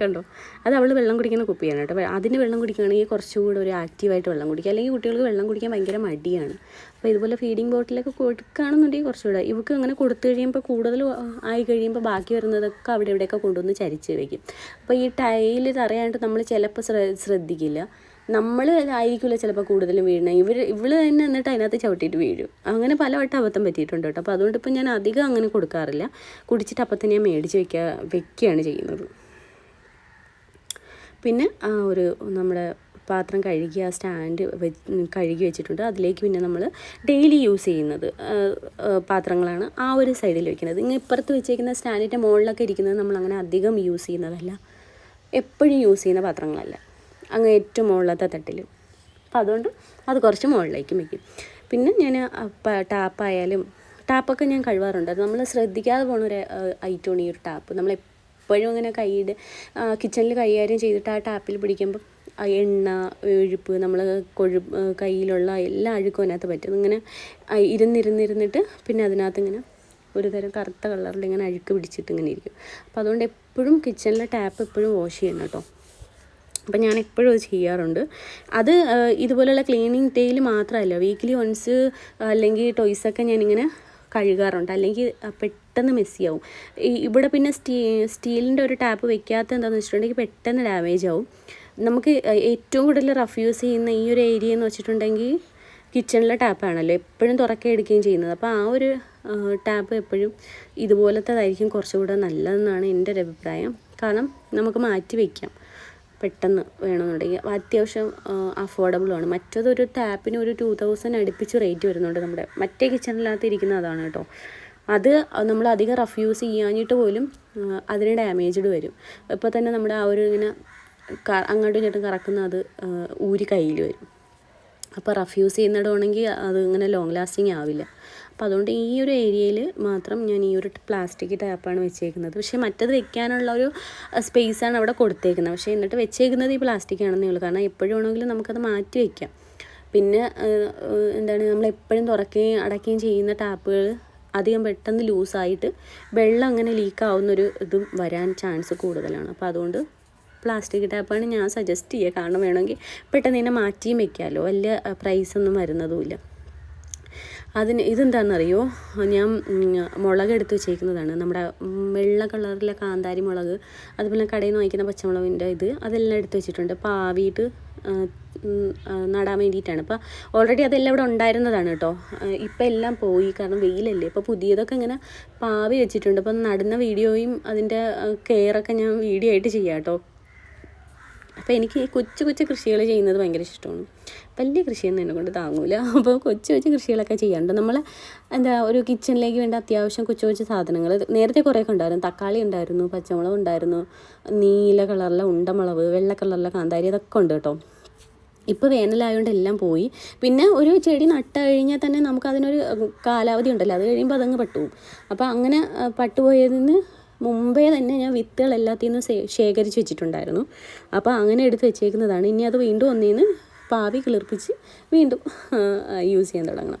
Speaker 1: കണ്ടോ? അത് അവൾ വെള്ളം കുടിക്കുന്ന കുപ്പിയാണ് കേട്ടോ. അതിന് വെള്ളം കുടിക്കുകയാണെങ്കിൽ കുറച്ചുകൂടെ ഒരു ആക്റ്റീവായിട്ട് വെള്ളം കുടിക്കുക. അല്ലെങ്കിൽ കുട്ടികൾക്ക് വെള്ളം കുടിക്കാൻ ഭയങ്കര മടിയാണ്. അപ്പോൾ ഇതുപോലെ ഫീഡിങ് ബോട്ടിലൊക്കെ കൊടുക്കുകയാണെന്നുണ്ടെങ്കിൽ കുറച്ചുകൂടെ ഇവർക്ക് അങ്ങനെ കൊടുത്തു കഴിയുമ്പോൾ കൂടുതൽ ആയി കഴിയുമ്പോൾ ബാക്കി വരുന്നതൊക്കെ അവിടെ ഇവിടെയൊക്കെ കൊണ്ടുവന്ന് ചരിച്ച് വയ്ക്കും അപ്പോൾ ഈ ടൈൽ തറയാണ്ട് നമ്മൾ ചിലപ്പോൾ ശ്ര- ശ്രദ്ധിക്കില്ല. നമ്മൾ ആയിരിക്കില്ല ചിലപ്പോൾ കൂടുതലും വീഴണം ഇവർ ഇവൾ തന്നെ എന്നിട്ട് അതിനകത്ത് ചവിട്ടിയിട്ട് വീഴും. അങ്ങനെ പലവട്ടം അബദ്ധം പറ്റിയിട്ടുണ്ട് കേട്ടോ. അപ്പോൾ അതുകൊണ്ട് ഇപ്പം ഞാൻ അധികം അങ്ങനെ കൊടുക്കാറില്ല. കുടിച്ചിട്ട് അപ്പം തന്നെ ഞാൻ മേടിച്ച് വെക്കുക വെക്കുകയാണ് ചെയ്യുന്നത്. പിന്നെ ആ ഒരു നമ്മുടെ പാത്രം കഴുകി ആ സ്റ്റാൻഡ് കഴുകി വെച്ചിട്ടുണ്ട്. അതിലേക്ക് പിന്നെ നമ്മൾ ഡെയിലി യൂസ് ചെയ്യുന്നത് പാത്രങ്ങളാണ് ആ ഒരു സൈഡിൽ വെക്കുന്നത്. ഇങ്ങനെ ഇപ്പുറത്ത് വെച്ചേക്കുന്ന സ്റ്റാൻഡിന്റെ മുകളിലൊക്കെ ഇരിക്കുന്നത് നമ്മൾ അങ്ങനെ അധികം യൂസ് ചെയ്യുന്നതല്ല. എപ്പോഴും യൂസ് ചെയ്യുന്ന പാത്രങ്ങളല്ല. അങ്ങ് ഏറ്റവും മുകളിലത്തെ തട്ടിൽ. അപ്പം അതുകൊണ്ട് അത് കുറച്ച് മുകളിലേക്ക് വയ്ക്കും പിന്നെ ഞാൻ ടാപ്പായാലും ടാപ്പൊക്കെ ഞാൻ കഴുകാറുണ്ട് അത് നമ്മൾ ശ്രദ്ധിക്കാതെ പോണ ഒരു ഐറ്റമാണ് ഈ ഒരു ടാപ്പ്. നമ്മൾ എപ്പോഴും അങ്ങനെ കൈയിട് കിച്ചണിൽ കൈകാര്യം ചെയ്തിട്ട് ആ ടാപ്പിൽ പിടിക്കുമ്പോൾ എണ്ണ ഒഴുപ്പ് നമ്മൾ കൊഴു കയ്യിലുള്ള എല്ലാ അഴുക്കും അതിനകത്ത് പറ്റും. ഇങ്ങനെ ഇരുന്നിരുന്നിരുന്നിട്ട് പിന്നെ അതിനകത്ത് ഇങ്ങനെ ഒരു തരം കറുത്ത കളറിൽ ഇങ്ങനെ അഴുക്ക് പിടിച്ചിട്ട് ഇങ്ങനെ ഇരിക്കും. അപ്പോൾ അതുകൊണ്ട് എപ്പോഴും കിച്ചണിലെ ടാപ്പ് എപ്പോഴും വാഷ് ചെയ്യണം കേട്ടോ. അപ്പം ഞാൻ എപ്പോഴും അത് ചെയ്യാറുണ്ട്. അത് ഇതുപോലെയുള്ള ക്ലീനിങ് ഡേയിൽ മാത്രമല്ല വീക്ക്ലി വൺസ് അല്ലെങ്കിൽ ടോയ്സൊക്കെ ഞാനിങ്ങനെ കഴുകാറുണ്ട്. അല്ലെങ്കിൽ പെട്ടെന്ന് മെസ്സിയാവും ഇവിടെ പിന്നെ സ്റ്റീ സ്റ്റീലിന്റെ ഒരു ടാപ്പ് വെക്കാത്ത എന്താണെന്ന് വെച്ചിട്ടുണ്ടെങ്കിൽ പെട്ടെന്ന് ഡാമേജ് ആവും. നമുക്ക് ഏറ്റവും കൂടുതൽ റഫ് യൂസ് ചെയ്യുന്ന ഈ ഒരു ഏരിയ എന്ന് വെച്ചിട്ടുണ്ടെങ്കിൽ കിച്ചണിലെ ടാപ്പാണല്ലോ എപ്പോഴും തുറക്കേ എടുക്കുകയും ചെയ്യുന്നത്. അപ്പോൾ ആ ഒരു ടാപ്പ് എപ്പോഴും ഇതുപോലത്തേതായിരിക്കും കുറച്ചുകൂടെ നല്ലതെന്നാണ് എന്റെ ഒരു അഭിപ്രായം. കാരണം നമുക്ക് മാറ്റി വയ്ക്കാം പെട്ടെന്ന് വേണമെന്നുണ്ടെങ്കിൽ അത്യാവശ്യം അഫോർഡബിളും ആണ്. മറ്റതൊരു ടാപ്പിന് ഒരു ടു തൗസൻഡ് അടുപ്പിച്ച് റേറ്റ് വരുന്നുണ്ട് നമ്മുടെ. മറ്റേ കിച്ചണിനകത്ത് ഇരിക്കുന്ന അതാണ് കേട്ടോ. അത് നമ്മൾ അധികം റഫ് യൂസ് ചെയ്യാഞ്ഞിട്ട് പോലും അതിന് ഡാമേജ്ഡ് വരും. ഇപ്പോൾ തന്നെ നമ്മുടെ ആ ഒരു ഇങ്ങനെ അങ്ങോട്ടും ഇങ്ങോട്ടും കറക്കുന്ന അത് ഊരി കയ്യിൽ വരും. അപ്പോൾ റഫ് യൂസ് ചെയ്യുന്നിടമാണെങ്കിൽ അത് ഇങ്ങനെ ലോങ് ലാസ്റ്റിംഗ് ആവില്ല. അപ്പോൾ അതുകൊണ്ട് ഈ ഒരു ഏരിയയിൽ മാത്രം ഞാൻ ഈ ഒരു പ്ലാസ്റ്റിക് ടാപ്പാണ് വെച്ചേക്കുന്നത്. പക്ഷേ മറ്റത് വെക്കാനുള്ള ഒരു സ്പേസാണ് അവിടെ കൊടുത്തേക്കുന്നത്. പക്ഷേ എന്നിട്ട് വെച്ചേക്കുന്നത് ഈ പ്ലാസ്റ്റിക് ആണെന്നേ ഉള്ളൂ. കാരണം എപ്പോഴും ആണെങ്കിലും നമുക്കത് മാറ്റി വയ്ക്കാം പിന്നെ എന്താണ് നമ്മൾ എപ്പോഴും തുറക്കുകയും അടയ്ക്കുകയും ചെയ്യുന്ന ടാപ്പുകൾ അധികം പെട്ടെന്ന് ലൂസായിട്ട് വെള്ളം അങ്ങനെ ലീക്ക് ആവുന്നൊരു ഇതും വരാൻ ചാൻസ് കൂടുതലാണ്. അപ്പോൾ അതുകൊണ്ട് പ്ലാസ്റ്റിക് ടാപ്പാണ് ഞാൻ സജസ്റ്റ് ചെയ്യുക. കാരണം വേണമെങ്കിൽ പെട്ടെന്ന് തന്നെ മാറ്റിയും വെക്കാമല്ലോ. വലിയ പ്രൈസൊന്നും വരുന്നതുമില്ല. അതിന് ഇതെന്താണെന്നറിയോ? ഞാൻ മുളകെടുത്ത് വെച്ചേക്കുന്നതാണ്. നമ്മുടെ വെള്ള കളറിലെ കാന്താരി മുളക് അതുപോലെ കടയിൽ നിന്ന് വാങ്ങിക്കുന്ന പച്ചമുളകിന്റെ ഇത് അതെല്ലാം എടുത്ത് വെച്ചിട്ടുണ്ട്. ഉം, നടാൻ വേണ്ടിയിട്ടാണ്. അപ്പോൾ ഓൾറെഡി അതെല്ലാം ഇവിടെ ഉണ്ടായിരുന്നതാണ് കേട്ടോ. ഇപ്പം എല്ലാം പോയി. കാരണം വെയിലല്ലേ. ഇപ്പോൾ പുതിയതൊക്കെ ഇങ്ങനെ പാവി വെച്ചിട്ടുണ്ട്. അപ്പം നടുന്ന വീഡിയോയും അതിന്റെ കെയറൊക്കെ ഞാൻ വീഡിയോ ആയിട്ട് ചെയ്യാം കേട്ടോ. അപ്പോൾ എനിക്ക് കൊച്ചു കൊച്ചു കൃഷികൾ ചെയ്യുന്നത് ഭയങ്കര ഇഷ്ടമാണ്. വലിയ കൃഷിയൊന്നും എന്നെ കൊണ്ട് താങ്ങൂല. അപ്പോൾ കൊച്ചു കൊച്ചു കൃഷികളൊക്കെ ചെയ്യാണ്ട് നമ്മൾ എന്താ ഒരു കിച്ചണിലേക്ക് വേണ്ട അത്യാവശ്യം കൊച്ചു കൊച്ചു സാധനങ്ങൾ നേരത്തെ കുറേയൊക്കെ ഉണ്ടായിരുന്നു. തക്കാളി ഉണ്ടായിരുന്നു പച്ചമുളക് ഉണ്ടായിരുന്നു നീല കളറിലെ ഉണ്ടമുളവ് വെള്ള കളറിലെ കാന്താരി അതൊക്കെ ഉണ്ട് കേട്ടോ. ഇപ്പോൾ വേനലായതുകൊണ്ട് എല്ലാം പോയി. പിന്നെ ഒരു ചെടി നട്ട് കഴിഞ്ഞാൽ തന്നെ നമുക്ക് അതിനൊരു കാലാവധി ഉണ്ടല്ലോ. അത് കഴിയുമ്പോൾ അതങ്ങ് പട്ടുപോകും അപ്പോൾ അങ്ങനെ പട്ടുപോയതിന് മുമ്പേ തന്നെ ഞാൻ വിത്തുകൾ എല്ലാത്തിൽ നിന്നും ശേഖരിച്ച് വെച്ചിട്ടുണ്ടായിരുന്നു. അപ്പോൾ അങ്ങനെ എടുത്ത് വെച്ചേക്കുന്നതാണ്. ഇനി അത് വീണ്ടും ഒന്നീന്ന് പാവി കിളിർപ്പിച്ച് വീണ്ടും യൂസ് ചെയ്യാൻ തുടങ്ങണം.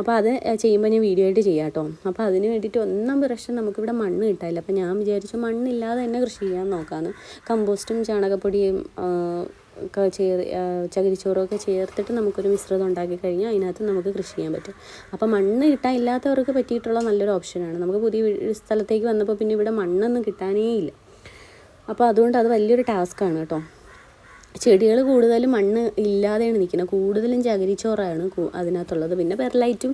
Speaker 1: അപ്പോൾ അത് ചെയ്യുമ്പോൾ ഞാൻ വീഡിയോ ആയിട്ട് ചെയ്യാം കേട്ടോ. അപ്പോൾ അതിന് വേണ്ടിയിട്ട് ഒന്നാം പ്രശ്നം നമുക്കിവിടെ മണ്ണ് കിട്ടാനില്ല. അപ്പോൾ ഞാൻ വിചാരിച്ചു മണ്ണില്ലാതെ തന്നെ കൃഷി ചെയ്യാൻ നോക്കാമെന്ന് കമ്പോസ്റ്റും ചാണകപ്പൊടിയും ഒക്കെ ചേർ ചകിരിച്ചോറൊക്കെ ചേർത്തിട്ട് നമുക്കൊരു മിശ്രിതം ഉണ്ടാക്കി കഴിഞ്ഞാൽ അതിനകത്ത് നമുക്ക് കൃഷി ചെയ്യാൻ പറ്റും. അപ്പോൾ മണ്ണ് കിട്ടാൻ ഇല്ലാത്തവർക്ക് പറ്റിയിട്ടുള്ള നല്ലൊരു ഓപ്ഷനാണ് നമുക്ക് പുതിയ സ്ഥലത്തേക്ക് വന്നപ്പോൾ പിന്നെ ഇവിടെ മണ്ണൊന്നും കിട്ടാനേ ഇല്ല. അപ്പോൾ അതുകൊണ്ട് അത് വലിയൊരു ടാസ്ക്കാണ് കേട്ടോ. ചെടികൾ കൂടുതലും മണ്ണ് ഇല്ലാതെയാണ് നിൽക്കുന്നത്. കൂടുതലും ചകിരിച്ചോറാണ് അതിനകത്തുള്ളത്. പിന്നെ പെർലൈറ്റും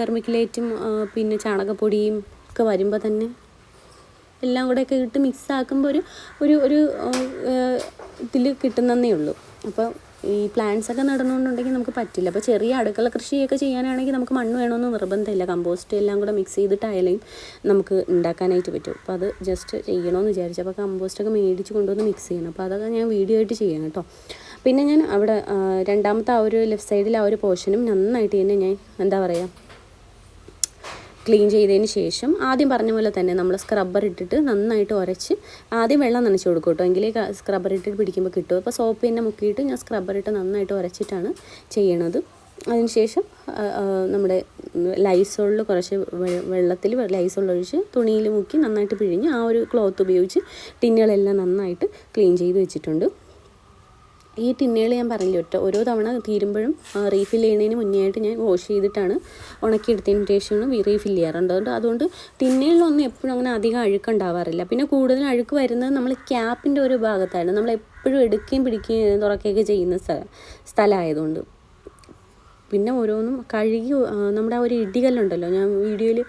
Speaker 1: വെർമിക്കുലേറ്റും പിന്നെ ചാണകപ്പൊടിയും ഒക്കെ വരുമ്പോൾ തന്നെ എല്ലാം കൂടെ ഒക്കെ ഇട്ട് മിക്സ് ആക്കുമ്പോൾ ഒരു ഒരു ഒരു ഇതിൽ കിട്ടുന്നതേ ഉള്ളൂ. അപ്പോൾ ഈ പ്ലാന്റ്സ് ഒക്കെ നടണമെന്നുണ്ടെങ്കിൽ നമുക്ക് പറ്റില്ല. അപ്പോൾ ചെറിയ അടുക്കള കൃഷിയൊക്കെ ചെയ്യാനാണെങ്കിൽ നമുക്ക് മണ്ണ് വേണമെന്ന് നിർബന്ധമില്ല. കമ്പോസ്റ്റ് എല്ലാം കൂടെ മിക്സ് ചെയ്തിട്ടായാലും നമുക്ക് ഉണ്ടാക്കാനായിട്ട് പറ്റും. അപ്പോൾ അത് ജസ്റ്റ് ചെയ്യണമെന്ന് വിചാരിച്ചു. അപ്പോൾ കമ്പോസ്റ്റൊക്കെ മേടിച്ച് കൊണ്ടുവന്ന് മിക്സ് ചെയ്യണം. അപ്പോൾ അതൊക്കെ ഞാൻ വീഡിയോ ആയിട്ട് ചെയ്യണം കേട്ടോ. പിന്നെ ഞാൻ അവിടെ രണ്ടാമത്തെ ആ ഒരു ലെഫ്റ്റ് സൈഡിൽ ആ ഒരു പോർഷനും നന്നായിട്ട് തന്നെ ഞാൻ എന്താ പറയുക ക്ലീൻ ചെയ്തതിന് ശേഷം ആദ്യം പറഞ്ഞ പോലെ തന്നെ നമ്മൾ സ്ക്രബ്ബർ ഇട്ടിട്ട് നന്നായിട്ട് ഉരച്ച് ആദ്യം വെള്ളം നനച്ച് കൊടുക്കും കേട്ടോ. എങ്കിലേ സ്ക്രബ്ബർ ഇട്ടിട്ട് പിടിക്കുമ്പോൾ കിട്ടും. അപ്പോൾ സോപ്പ് തന്നെ മുക്കിയിട്ട് ഞാൻ സ്ക്രബ്ബർ ഇട്ട് നന്നായിട്ട് ഉരച്ചിട്ടാണ് ചെയ്യണത്. അതിനുശേഷം നമ്മുടെ ലൈസോളിൽ കുറച്ച് വെള്ളത്തിൽ ലൈസോളൊഴിച്ച് തുണിയിൽ മുക്കി നന്നായിട്ട് പിഴിഞ്ഞ് ആ ഒരു ക്ലോത്ത് ഉപയോഗിച്ച് ടിന്നുകളെല്ലാം നന്നായിട്ട് ക്ലീൻ ചെയ്ത് വെച്ചിട്ടുണ്ട്. ഈ ടിന്നുകൾ ഞാൻ പറഞ്ഞില്ല ഒറ്റ ഓരോ തവണ തീരുമ്പോഴും റീഫിൽ ചെയ്യുന്നതിന് മുന്നേ ആയിട്ട് ഞാൻ വാഷ് ചെയ്തിട്ടാണ് ഉണക്കിയെടുത്തതിന് ശേഷമാണ് റീഫിൽ ചെയ്യാറുണ്ട്. അതുകൊണ്ട് അതുകൊണ്ട് ടിന്നുകളിലൊന്നും എപ്പോഴും അങ്ങനെ അധികം അഴുക്കുണ്ടാവാറില്ല പിന്നെ കൂടുതൽ അഴുക്ക് വരുന്നത് നമ്മൾ ക്യാപ്പിന്റെ ഒരു ഭാഗത്തായിരുന്നു. നമ്മൾ എപ്പോഴും എടുക്കുകയും പിടിക്കുകയും തുറക്കുകയൊക്കെ ചെയ്യുന്ന സ്ഥലം സ്ഥലമായതുകൊണ്ട്. പിന്നെ ഓരോന്നും കഴുകി നമ്മുടെ ആ ഒരു ഇടികല്ലുണ്ടല്ലോ ഞാൻ വീഡിയോയിൽ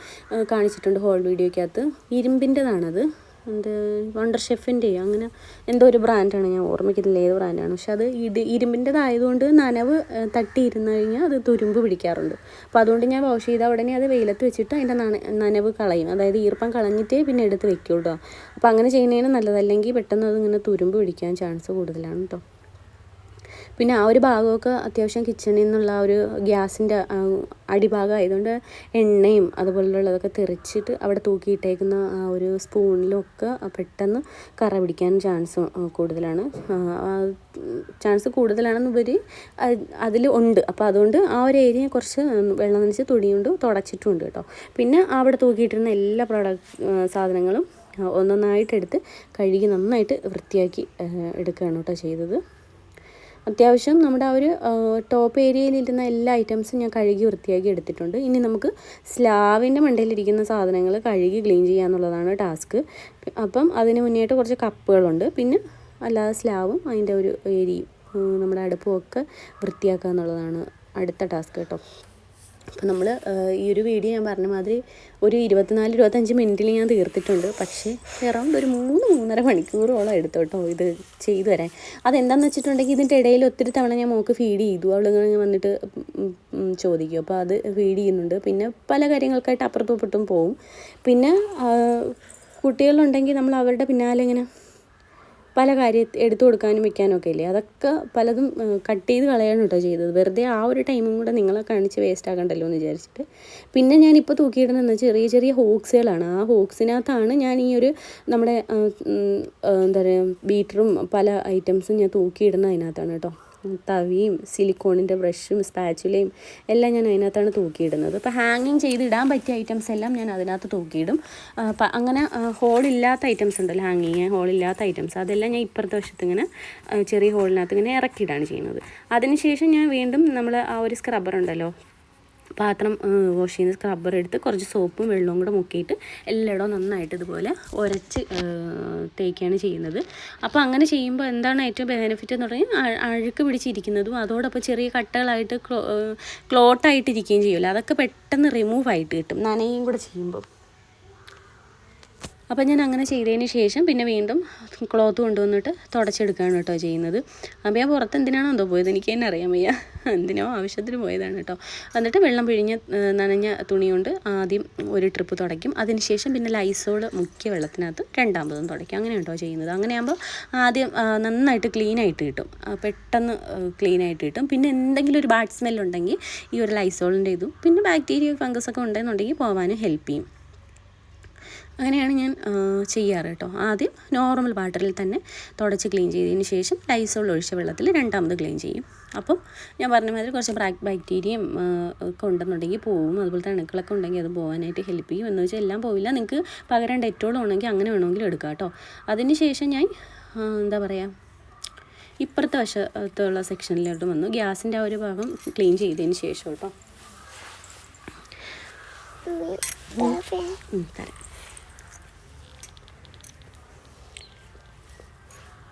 Speaker 1: കാണിച്ചിട്ടുണ്ട് ഹോൾ വീഡിയോയ്ക്കകത്ത്. ഇരുമ്പിന്റെതാണത്. എന്ത് വണ്ടർ ഷെഫിന്റെ അങ്ങനെ എന്തോ ഒരു ബ്രാൻഡാണ് ഞാൻ ഓർമ്മിക്കുന്നില്ല ഏത് ബ്രാൻഡാണ് പക്ഷെ അത് ഇത് ഇരുമ്പിന്റെതായതുകൊണ്ട് നനവ് തട്ടിയിരുന്നു കഴിഞ്ഞാൽ അത് തുരുമ്പ് പിടിക്കാറുണ്ട്. അപ്പോൾ അതുകൊണ്ട് ഞാൻ വാഷ് ചെയ്ത ഉടനെ അത് വെയിലത്ത് വെച്ചിട്ട് അതിന്റെ നനവ് കളയും. അതായത് ഈർപ്പം കളഞ്ഞിട്ടേ പിന്നെ എടുത്ത് വെക്കുള്ളൂ അപ്പോൾ അങ്ങനെ ചെയ്യുന്നതിന് നല്ലതല്ലെങ്കിൽ പെട്ടെന്ന് അത് ഇങ്ങനെ തുരുമ്പ് പിടിക്കാൻ ചാൻസ് കൂടുതലാണ് കേട്ടോ പിന്നെ ആ ഒരു ഭാഗമൊക്കെ അത്യാവശ്യം കിച്ചണിൽ നിന്നുള്ള ഒരു ഗ്യാസിന്റെ അടിഭാഗം ആയതുകൊണ്ട് എണ്ണയും അതുപോലുള്ളതൊക്കെ തെറിച്ചിട്ട് അവിടെ തൂക്കിയിട്ടേക്കുന്ന ആ ഒരു സ്പൂണിലൊക്കെ പെട്ടെന്ന് കറ പിടിക്കാൻ ചാൻസ് കൂടുതലാണ്. ചാൻസ് കൂടുതലാണെന്നുപരി അതിൽ ഉണ്ട്. അപ്പോൾ അതുകൊണ്ട് ആ ഒരു ഏരിയ കുറച്ച് വെള്ളം നനച്ച് തുണി കൊണ്ട് തുടച്ചിട്ടുമുണ്ട് കേട്ടോ. പിന്നെ അവിടെ തൂക്കിയിട്ടിരുന്ന എല്ലാ പ്രോഡക്റ്റ് സാധനങ്ങളും ഒന്നൊന്നായിട്ട് എടുത്ത് കഴുകി നന്നായിട്ട് വൃത്തിയാക്കി എടുക്കുകയാണ് കേട്ടോ ചെയ്തത്. അത്യാവശ്യം നമ്മുടെ ആ ഒരു ടോപ്പ് ഏരിയയിലിരുന്ന എല്ലാ ഐറ്റംസും ഞാൻ കഴുകി വൃത്തിയാക്കി എടുത്തിട്ടുണ്ട്. ഇനി നമുക്ക് സ്ലാവിന്റെ മണ്ടയിലിരിക്കുന്ന സാധനങ്ങൾ കഴുകി ക്ലീൻ ചെയ്യുക എന്നുള്ളതാണ് ടാസ്ക് അപ്പം അതിന് മുന്നേയായിട്ട് കുറച്ച് കപ്പുകളുണ്ട്. പിന്നെ അല്ലാതെ സ്ലാവും അതിന്റെ ഒരു ഏരിയയും നമ്മുടെ അടുപ്പും ഒക്കെ വൃത്തിയാക്കുക എന്നുള്ളതാണ് അടുത്ത ടാസ്ക് കേട്ടോ. അപ്പോൾ നമ്മൾ ഈ ഒരു വീഡിയോ ഞാൻ പറഞ്ഞ മാതിരി ഒരു ഇരുപത്തിനാല് ഇരുപത്തഞ്ച് മിനിറ്റിൽ ഞാൻ തീർത്തിട്ടുണ്ട്. പക്ഷേ അറൗണ്ട് ഒരു മൂന്ന് മൂന്നര മണിക്കൂറോളം എടുത്തു കേട്ടോ ഇത് ചെയ്തു തരാൻ. അതെന്താണെന്ന് വെച്ചിട്ടുണ്ടെങ്കിൽ ഇതിന്റെ ഇടയിൽ ഒത്തിരി തവണ ഞാൻ മോക്ക് ഫീഡ് ചെയ്തു. അവളിങ്ങനെ വന്നിട്ട് ചോദിക്കും. അപ്പോൾ അത് ഫീഡ് ചെയ്യുന്നുണ്ട്. പിന്നെ പല കാര്യങ്ങൾക്കായിട്ട് അപ്പുറത്തും പോവും. പിന്നെ കുട്ടികളുണ്ടെങ്കിൽ നമ്മൾ അവരുടെ പിന്നാലെ ഇങ്ങനെ പല കാര്യം എടുത്തു കൊടുക്കാനും വെക്കാനും ഒക്കെ ഇല്ലേ? അതൊക്കെ പലതും കട്ട് ചെയ്ത് കളയാണ് കേട്ടോ ചെയ്തത്. വെറുതെ ആ ഒരു ടൈമും കൂടെ നിങ്ങളെ കാണിച്ച് വേസ്റ്റ് ആക്കണ്ടല്ലോ എന്ന് വിചാരിച്ചിട്ട്. പിന്നെ ഞാനിപ്പോൾ വെച്ചാൽ ചെറിയ ചെറിയ ഹോക്സുകളാണ് ആ ഹോക്സിനകത്താണ് ഞാൻ ഈ ഒരു നമ്മുടെ എന്താ പറയുക ബീറ്ററും പല ഐറ്റംസും ഞാൻ തൂക്കിയിടുന്ന അതിനകത്താണ് കേട്ടോ തവിയും സിലിക്കോണിന്റെ ബ്രഷും സ്പാച്ചുലയും എല്ലാം ഞാൻ അതിനകത്താണ് തൂക്കിയിടുന്നത്. അപ്പോൾ ഹാങ്ങിങ് ചെയ്തിടാൻ പറ്റിയ ഐറ്റംസ് എല്ലാം ഞാൻ അതിനകത്ത് തൂക്കിയിടും. അപ്പം അങ്ങനെ ഹോളില്ലാത്ത ഐറ്റംസ് ഉണ്ടല്ലോ ഹാങ്ങിങ് ഹോളില്ലാത്ത ഐറ്റംസ്. അതെല്ലാം ഞാൻ ഇപ്പുറത്തെ വശത്ത് ഇങ്ങനെ ചെറിയ ഹോളിനകത്ത് ഇങ്ങനെ ഇറക്കിയിടാണ് ചെയ്യുന്നത്. അതിനുശേഷം ഞാൻ വീണ്ടും നമ്മൾ ആ ഒരു സ്ക്രബ്ബർ ഉണ്ടല്ലോ പാത്രം വാഷ് ചെയ്യുന്ന സ്ക്രബ്ബർ എടുത്ത് കുറച്ച് സോപ്പും വെള്ളവും കൂടെ മുക്കിയിട്ട് എല്ലായിടവും നന്നായിട്ട് ഇതുപോലെ ഉരച്ച് തേക്കുകയാണ് ചെയ്യുന്നത്. അപ്പോൾ അങ്ങനെ ചെയ്യുമ്പോൾ എന്താണ് ഏറ്റവും ബെനിഫിറ്റ് എന്ന് പറഞ്ഞാൽ അഴുക്ക് പിടിച്ചിരിക്കുന്നതും അതോടൊപ്പം ചെറിയ കട്ടകളായിട്ട് ക്ലോ ക്ലോട്ടായിട്ടിരിക്കുകയും ചെയ്യില്ല അതൊക്കെ പെട്ടെന്ന് റിമൂവ് ആയിട്ട് കിട്ടും. നനയും കൂടെ ചെയ്യുമ്പോൾ അപ്പം ഞാൻ അങ്ങനെ ചെയ്തതിന് ശേഷം പിന്നെ വീണ്ടും ക്ലോത്ത് കൊണ്ടുവന്നിട്ട് തുടച്ചെടുക്കുകയാണ് കേട്ടോ ചെയ്യുന്നത്. അപ്പോൾ ഞാൻ പുറത്ത് എന്തിനാണോ എന്തോ പോയത്? എനിക്ക് തന്നെ അറിയാൻ വയ്യ. എന്തിനോ ആവശ്യത്തിന് പോയതാണ് കേട്ടോ. എന്നിട്ട് വെള്ളം പിഴിഞ്ഞ് നനഞ്ഞ തുണി കൊണ്ട് ആദ്യം ഒരു ട്രിപ്പ് തുടയ്ക്കും. അതിനുശേഷം പിന്നെ ലൈസോൾ മുക്കിയ വെള്ളത്തിനകത്ത് രണ്ടാമതും തുടയ്ക്കും. അങ്ങനെ കേട്ടോ ചെയ്യുന്നത്. അങ്ങനെയാകുമ്പോൾ ആദ്യം നന്നായിട്ട് ക്ലീനായിട്ട് കിട്ടും. പെട്ടെന്ന് ക്ലീനായിട്ട് കിട്ടും. പിന്നെ എന്തെങ്കിലും ഒരു ബാഡ് സ്മെല്ലുണ്ടെങ്കിൽ ഈ ഒരു ലൈസോളിന്റെ ഇതും പിന്നെ ബാക്ടീരിയ ഫംഗസ് ഒക്കെ ഉണ്ടെന്നുണ്ടെങ്കിൽ പോകാനും ഹെൽപ്പ് ചെയ്യും. അങ്ങനെയാണ് ഞാൻ ചെയ്യാറ് കേട്ടോ. ആദ്യം നോർമൽ വാട്ടറിൽ തന്നെ തുടച്ച് ക്ലീൻ ചെയ്തതിന് ശേഷം ലൈസോൾ ഒഴിച്ച വെള്ളത്തിൽ രണ്ടാമത് ക്ലീൻ ചെയ്യും. അപ്പം ഞാൻ പറഞ്ഞ മാതിരി കുറച്ച് ആ, ഒക്കെ ഉണ്ടെന്നുണ്ടെങ്കിൽ പോവും. അതുപോലെ തന്നെ അണുക്കളൊക്കെ ഉണ്ടെങ്കിൽ അത് പോകാനായിട്ട് ഹെൽപ്പ് ചെയ്യും. എന്ന് വെച്ചാൽ എല്ലാം പോവില്ല. നിങ്ങൾക്ക് പകരം ഡെറ്റോൾ ഉണ്ടെങ്കിൽ അങ്ങനെ വേണമെങ്കിൽ എടുക്കാം കേട്ടോ. അതിന് ശേഷം ഞാൻ എന്താ പറയുക ഇപ്പുറത്തെ വശത്തുള്ള സെക്ഷനിലോട്ട് വന്നു. ഗ്യാസിന്റെ ആ ഒരു ഭാഗം ക്ലീൻ ചെയ്തതിന് ശേഷം കേട്ടോ. തരാം.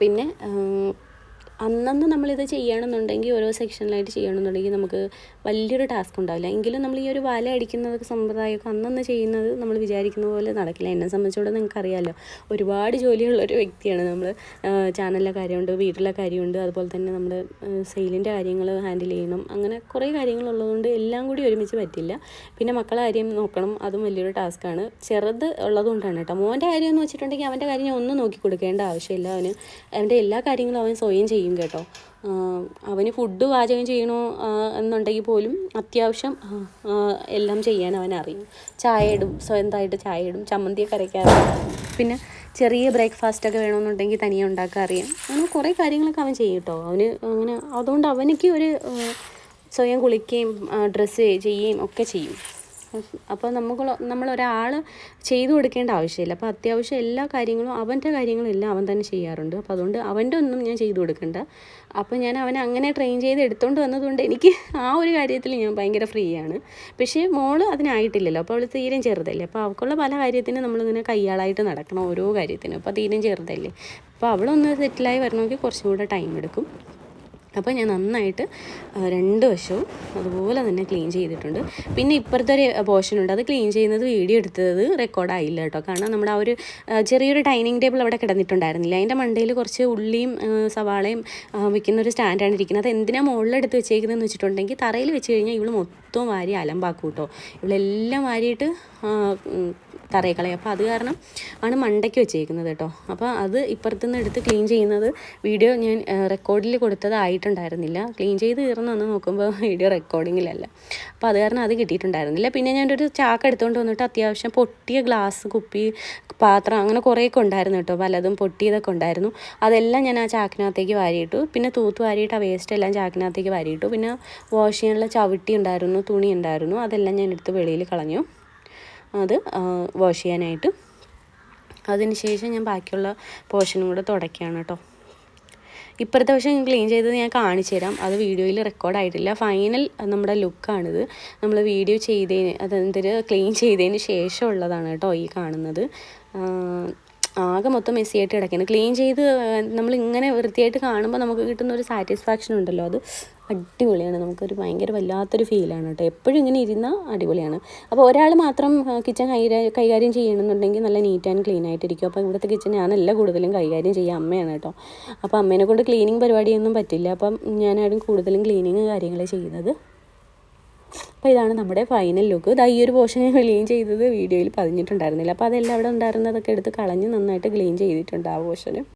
Speaker 1: പിന്നെ അന്നന്ന് നമ്മളിത് ചെയ്യണമെന്നുണ്ടെങ്കിൽ ഓരോ സെക്ഷനിലായിട്ട് ചെയ്യണമെന്നുണ്ടെങ്കിൽ നമുക്ക് വലിയൊരു ടാസ്ക് ഉണ്ടാവില്ല. എങ്കിലും നമ്മൾ ഈ ഒരു വല അടിക്കുന്നത് സമ്പ്രദായമൊക്കെ അന്നന്ന് ചെയ്യുന്നത് നമ്മൾ വിചാരിക്കുന്ന പോലെ നടക്കില്ല. എന്നെ സംബന്ധിച്ചോടെ നിങ്ങൾക്ക് അറിയാമല്ലോ ഒരുപാട് ജോലിയുള്ള ഒരു വ്യക്തിയാണ് നമ്മൾ. ചാനലിലെ കാര്യമുണ്ട് വീട്ടിലെ കാര്യമുണ്ട് അതുപോലെ തന്നെ നമ്മൾ സെയിലിന്റെ കാര്യങ്ങൾ ഹാൻഡിൽ ചെയ്യണം. അങ്ങനെ കുറേ കാര്യങ്ങളുള്ളതുകൊണ്ട് എല്ലാം കൂടി ഒരുമിച്ച് പറ്റില്ല. പിന്നെ മക്കളെ കാര്യം നോക്കണം അതും വലിയൊരു ടാസ്ക്കാണ് ചെറുത് ഉള്ളതുകൊണ്ടാണ് കേട്ടോ. മോന്റെ കാര്യം എന്ന് വെച്ചിട്ടുണ്ടെങ്കിൽ അവന്റെ കാര്യം ഞാൻ ഒന്നും നോക്കി കൊടുക്കേണ്ട ആവശ്യമില്ല. അവന് അവന്റെ എല്ലാ കാര്യങ്ങളും അവൻ സ്വയം ചെയ്യും. കേട്ടോ. ആഹ് അവന് ഫുഡ് പാചകം ചെയ്യണോ എന്നുണ്ടെങ്കിൽ പോലും അത്യാവശ്യം എല്ലാം ചെയ്യാൻ അവൻ അറിയും. ചായ ഇടും സ്വന്തമായിട്ട് ചായ ഇടും ചമ്മന്തിയൊക്കെ അരയ്ക്കാറും പിന്നെ ചെറിയ ബ്രേക്ക്ഫാസ്റ്റ് ഒക്കെ വേണമെന്നുണ്ടെങ്കിൽ തനിയെ ഉണ്ടാക്കാൻ അറിയാം. അങ്ങനെ കുറേ കാര്യങ്ങളൊക്കെ അവൻ ചെയ്യും കേട്ടോ. അവന് അങ്ങനെ അതുകൊണ്ട് അവനക്ക് ഒരു സ്വയം കുളിക്കുകയും ഡ്രസ്സ് ചെയ്യുകയും ഒക്കെ ചെയ്യും. അപ്പോൾ നമുക്ക് നമ്മളൊരാൾ ചെയ്തു കൊടുക്കേണ്ട ആവശ്യമില്ല. അപ്പോൾ അത്യാവശ്യം എല്ലാ കാര്യങ്ങളും അവന്റെ കാര്യങ്ങളെല്ലാം അവൻ തന്നെ ചെയ്യാറുണ്ട്. അപ്പോൾ അതുകൊണ്ട് അവന്റെ ഒന്നും ഞാൻ ചെയ്തു കൊടുക്കണ്ട. അപ്പോൾ ഞാൻ അവനെ അങ്ങനെ ട്രെയിൻ ചെയ്ത് എടുത്തുകൊണ്ട് വന്നതുകൊണ്ട് എനിക്ക് ആ ഒരു കാര്യത്തിൽ ഞാൻ ഭയങ്കര ഫ്രീ ആണ്. പക്ഷേ മോൾ അതിനായിട്ടില്ലല്ലോ. അപ്പോൾ അവൾ തീരെ ചെറുതല്ലേ. അപ്പോൾ അവൾക്കുള്ള പല കാര്യത്തിനും നമ്മളിങ്ങനെ കയ്യാളായിട്ട് നടക്കണം ഓരോ കാര്യത്തിനും. അപ്പോൾ തീരെ ചെറുതല്ലേ. അപ്പോൾ അവളൊന്ന് സെറ്റിലായി വരണമെങ്കിൽ കുറച്ചും കൂടെ ടൈം എടുക്കും. അപ്പോൾ ഞാൻ നന്നായിട്ട് രണ്ട് വശവും അതുപോലെ തന്നെ ക്ലീൻ ചെയ്തിട്ടുണ്ട്. പിന്നെ ഇപ്പുറത്തെ ഒരു പോർഷൻ ഉണ്ട്. അത് ക്ലീൻ ചെയ്യുന്നത് വീഡിയോ എടുത്തത് റെക്കോർഡായില്ല കേട്ടോ. കാരണം നമ്മുടെ ആ ഒരു ചെറിയൊരു ഡൈനിങ് ടേബിൾ അവിടെ കിടന്നിട്ടുണ്ടായിരുന്നില്ല. അതിന്റെ മണ്ടയിൽ കുറച്ച് ഉള്ളിയും സവാളയും വെക്കുന്ന ഒരു സ്റ്റാൻഡാണ് ഇരിക്കുന്നത്. അത് എന്തിനാണ് മുകളിലെടുത്ത് വെച്ചേക്കുന്നതെന്ന് വെച്ചിട്ടുണ്ടെങ്കിൽ തറയിൽ വെച്ച് കഴിഞ്ഞാൽ ഇവൾ മൊത്തം വാരി അലമ്പാക്കും കേട്ടോ ഇവളെല്ലാം വാരിയിട്ട് തറയക്കളയും. അപ്പോൾ അത് കാരണം ആണ് മണ്ടയ്ക്ക് വെച്ചേക്കുന്നത് കേട്ടോ. അപ്പോൾ അത് ഇപ്പുറത്തു നിന്ന് എടുത്ത് ക്ലീൻ ചെയ്യുന്നത് വീഡിയോ ഞാൻ റെക്കോർഡിൽ കൊടുത്തതായിട്ടുണ്ടായിരുന്നില്ല. ക്ലീൻ ചെയ്ത് തീർന്ന് വന്ന് നോക്കുമ്പോൾ വീഡിയോ റെക്കോർഡിങ്ങിലല്ല. അപ്പോൾ അത് കാരണം അത് കിട്ടിയിട്ടുണ്ടായിരുന്നില്ല. പിന്നെ ഞാനൊരു ചാക്ക് എടുത്തുകൊണ്ട് വന്നിട്ട് അത്യാവശ്യം പൊട്ടിയ ഗ്ലാസ് കുപ്പി പാത്രം അങ്ങനെ കുറേയൊക്കെ ഉണ്ടായിരുന്നു കേട്ടോ. പലതും പൊട്ടിയതൊക്കെ ഉണ്ടായിരുന്നു. അതെല്ലാം ഞാൻ ആ ചാക്കിനകത്തേക്ക് വാരിയിട്ടു. പിന്നെ തൂത്ത് വാരിയിട്ട് ആ വേസ്റ്റ് എല്ലാം ചാക്കിനകത്തേക്ക് വാരിയിട്ടു. പിന്നെ വാഷ് ചെയ്യാനുള്ള ചവിട്ടി ഉണ്ടായിരുന്നു. തുണി ഉണ്ടായിരുന്നു അതെല്ലാം ഞാൻ എടുത്ത് വെളിയിൽ കളഞ്ഞു. അത് വാഷ് ചെയ്യാനായിട്ട്. അതിന് ശേഷം ഞാൻ ബാക്കിയുള്ള പോർഷനും കൂടെ തുടയ്ക്കുകയാണ് കേട്ടോ. ഇപ്പോഴത്തെ പക്ഷേ ഞാൻ ക്ലീൻ ചെയ്തത് ഞാൻ കാണിച്ചു തരാം. അത് വീഡിയോയിൽ റെക്കോർഡായിട്ടില്ല ഫൈനൽ നമ്മുടെ ലുക്കാണിത് നമ്മൾ വീഡിയോ ചെയ്തതിന് അതെന്തൊരു ക്ലീൻ ചെയ്തതിന് ശേഷം ഉള്ളതാണ് കേട്ടോ ഈ കാണുന്നത്. ആകെ മൊത്തം മെസ്സിയായിട്ട് കിടക്കുന്നത് ക്ലീൻ ചെയ്ത് നമ്മൾ ഇങ്ങനെ വൃത്തിയായിട്ട് കാണുമ്പോൾ നമുക്ക് കിട്ടുന്ന ഒരു സാറ്റിസ്ഫാക്ഷൻ ഉണ്ടല്ലോ അത്. അടിപൊളിയാണ്. നമുക്കൊരു ഭയങ്കര വല്ലാത്തൊരു ഫീലാണ് കേട്ടോ. എപ്പോഴും ഇങ്ങനെ ഇരുന്നാൽ അടിപൊളിയാണ്. അപ്പോൾ ഒരാൾ മാത്രം കിച്ചൺ കൈകാര്യം ചെയ്യണമെന്നുണ്ടെങ്കിൽ നല്ല നീറ്റ് ആൻഡ് ക്ലീൻ ആയിട്ടിരിക്കും. അപ്പോൾ ഇവിടുത്തെ കിച്ചൺ ഞാനല്ല കൂടുതലും കൈകാര്യം ചെയ്യുക അമ്മയാണ് കേട്ടോ. അപ്പോൾ അമ്മേനെ കൊണ്ട് ക്ലീനിങ് പരിപാടിയൊന്നും പറ്റില്ല. അപ്പം ഞാനാരും കൂടുതലും ക്ലീനിങ് കാര്യങ്ങൾ ചെയ്യുന്നത്. അപ്പോൾ ഇതാണ് നമ്മുടെ ഫൈനൽ ലുക്ക് ഇതാ ഈ ഒരു പോർഷൻ ഞാൻ ക്ലീൻ ചെയ്തത് വീഡിയോയിൽ പതിഞ്ഞിട്ടുണ്ടായിരുന്നില്ല. അപ്പോൾ അതെല്ലാം അവിടെ ഉണ്ടായിരുന്നതൊക്കെ എടുത്ത് കളഞ്ഞ് നന്നായിട്ട് ക്ലീൻ ചെയ്തിട്ടുണ്ട് ആ പോർഷന്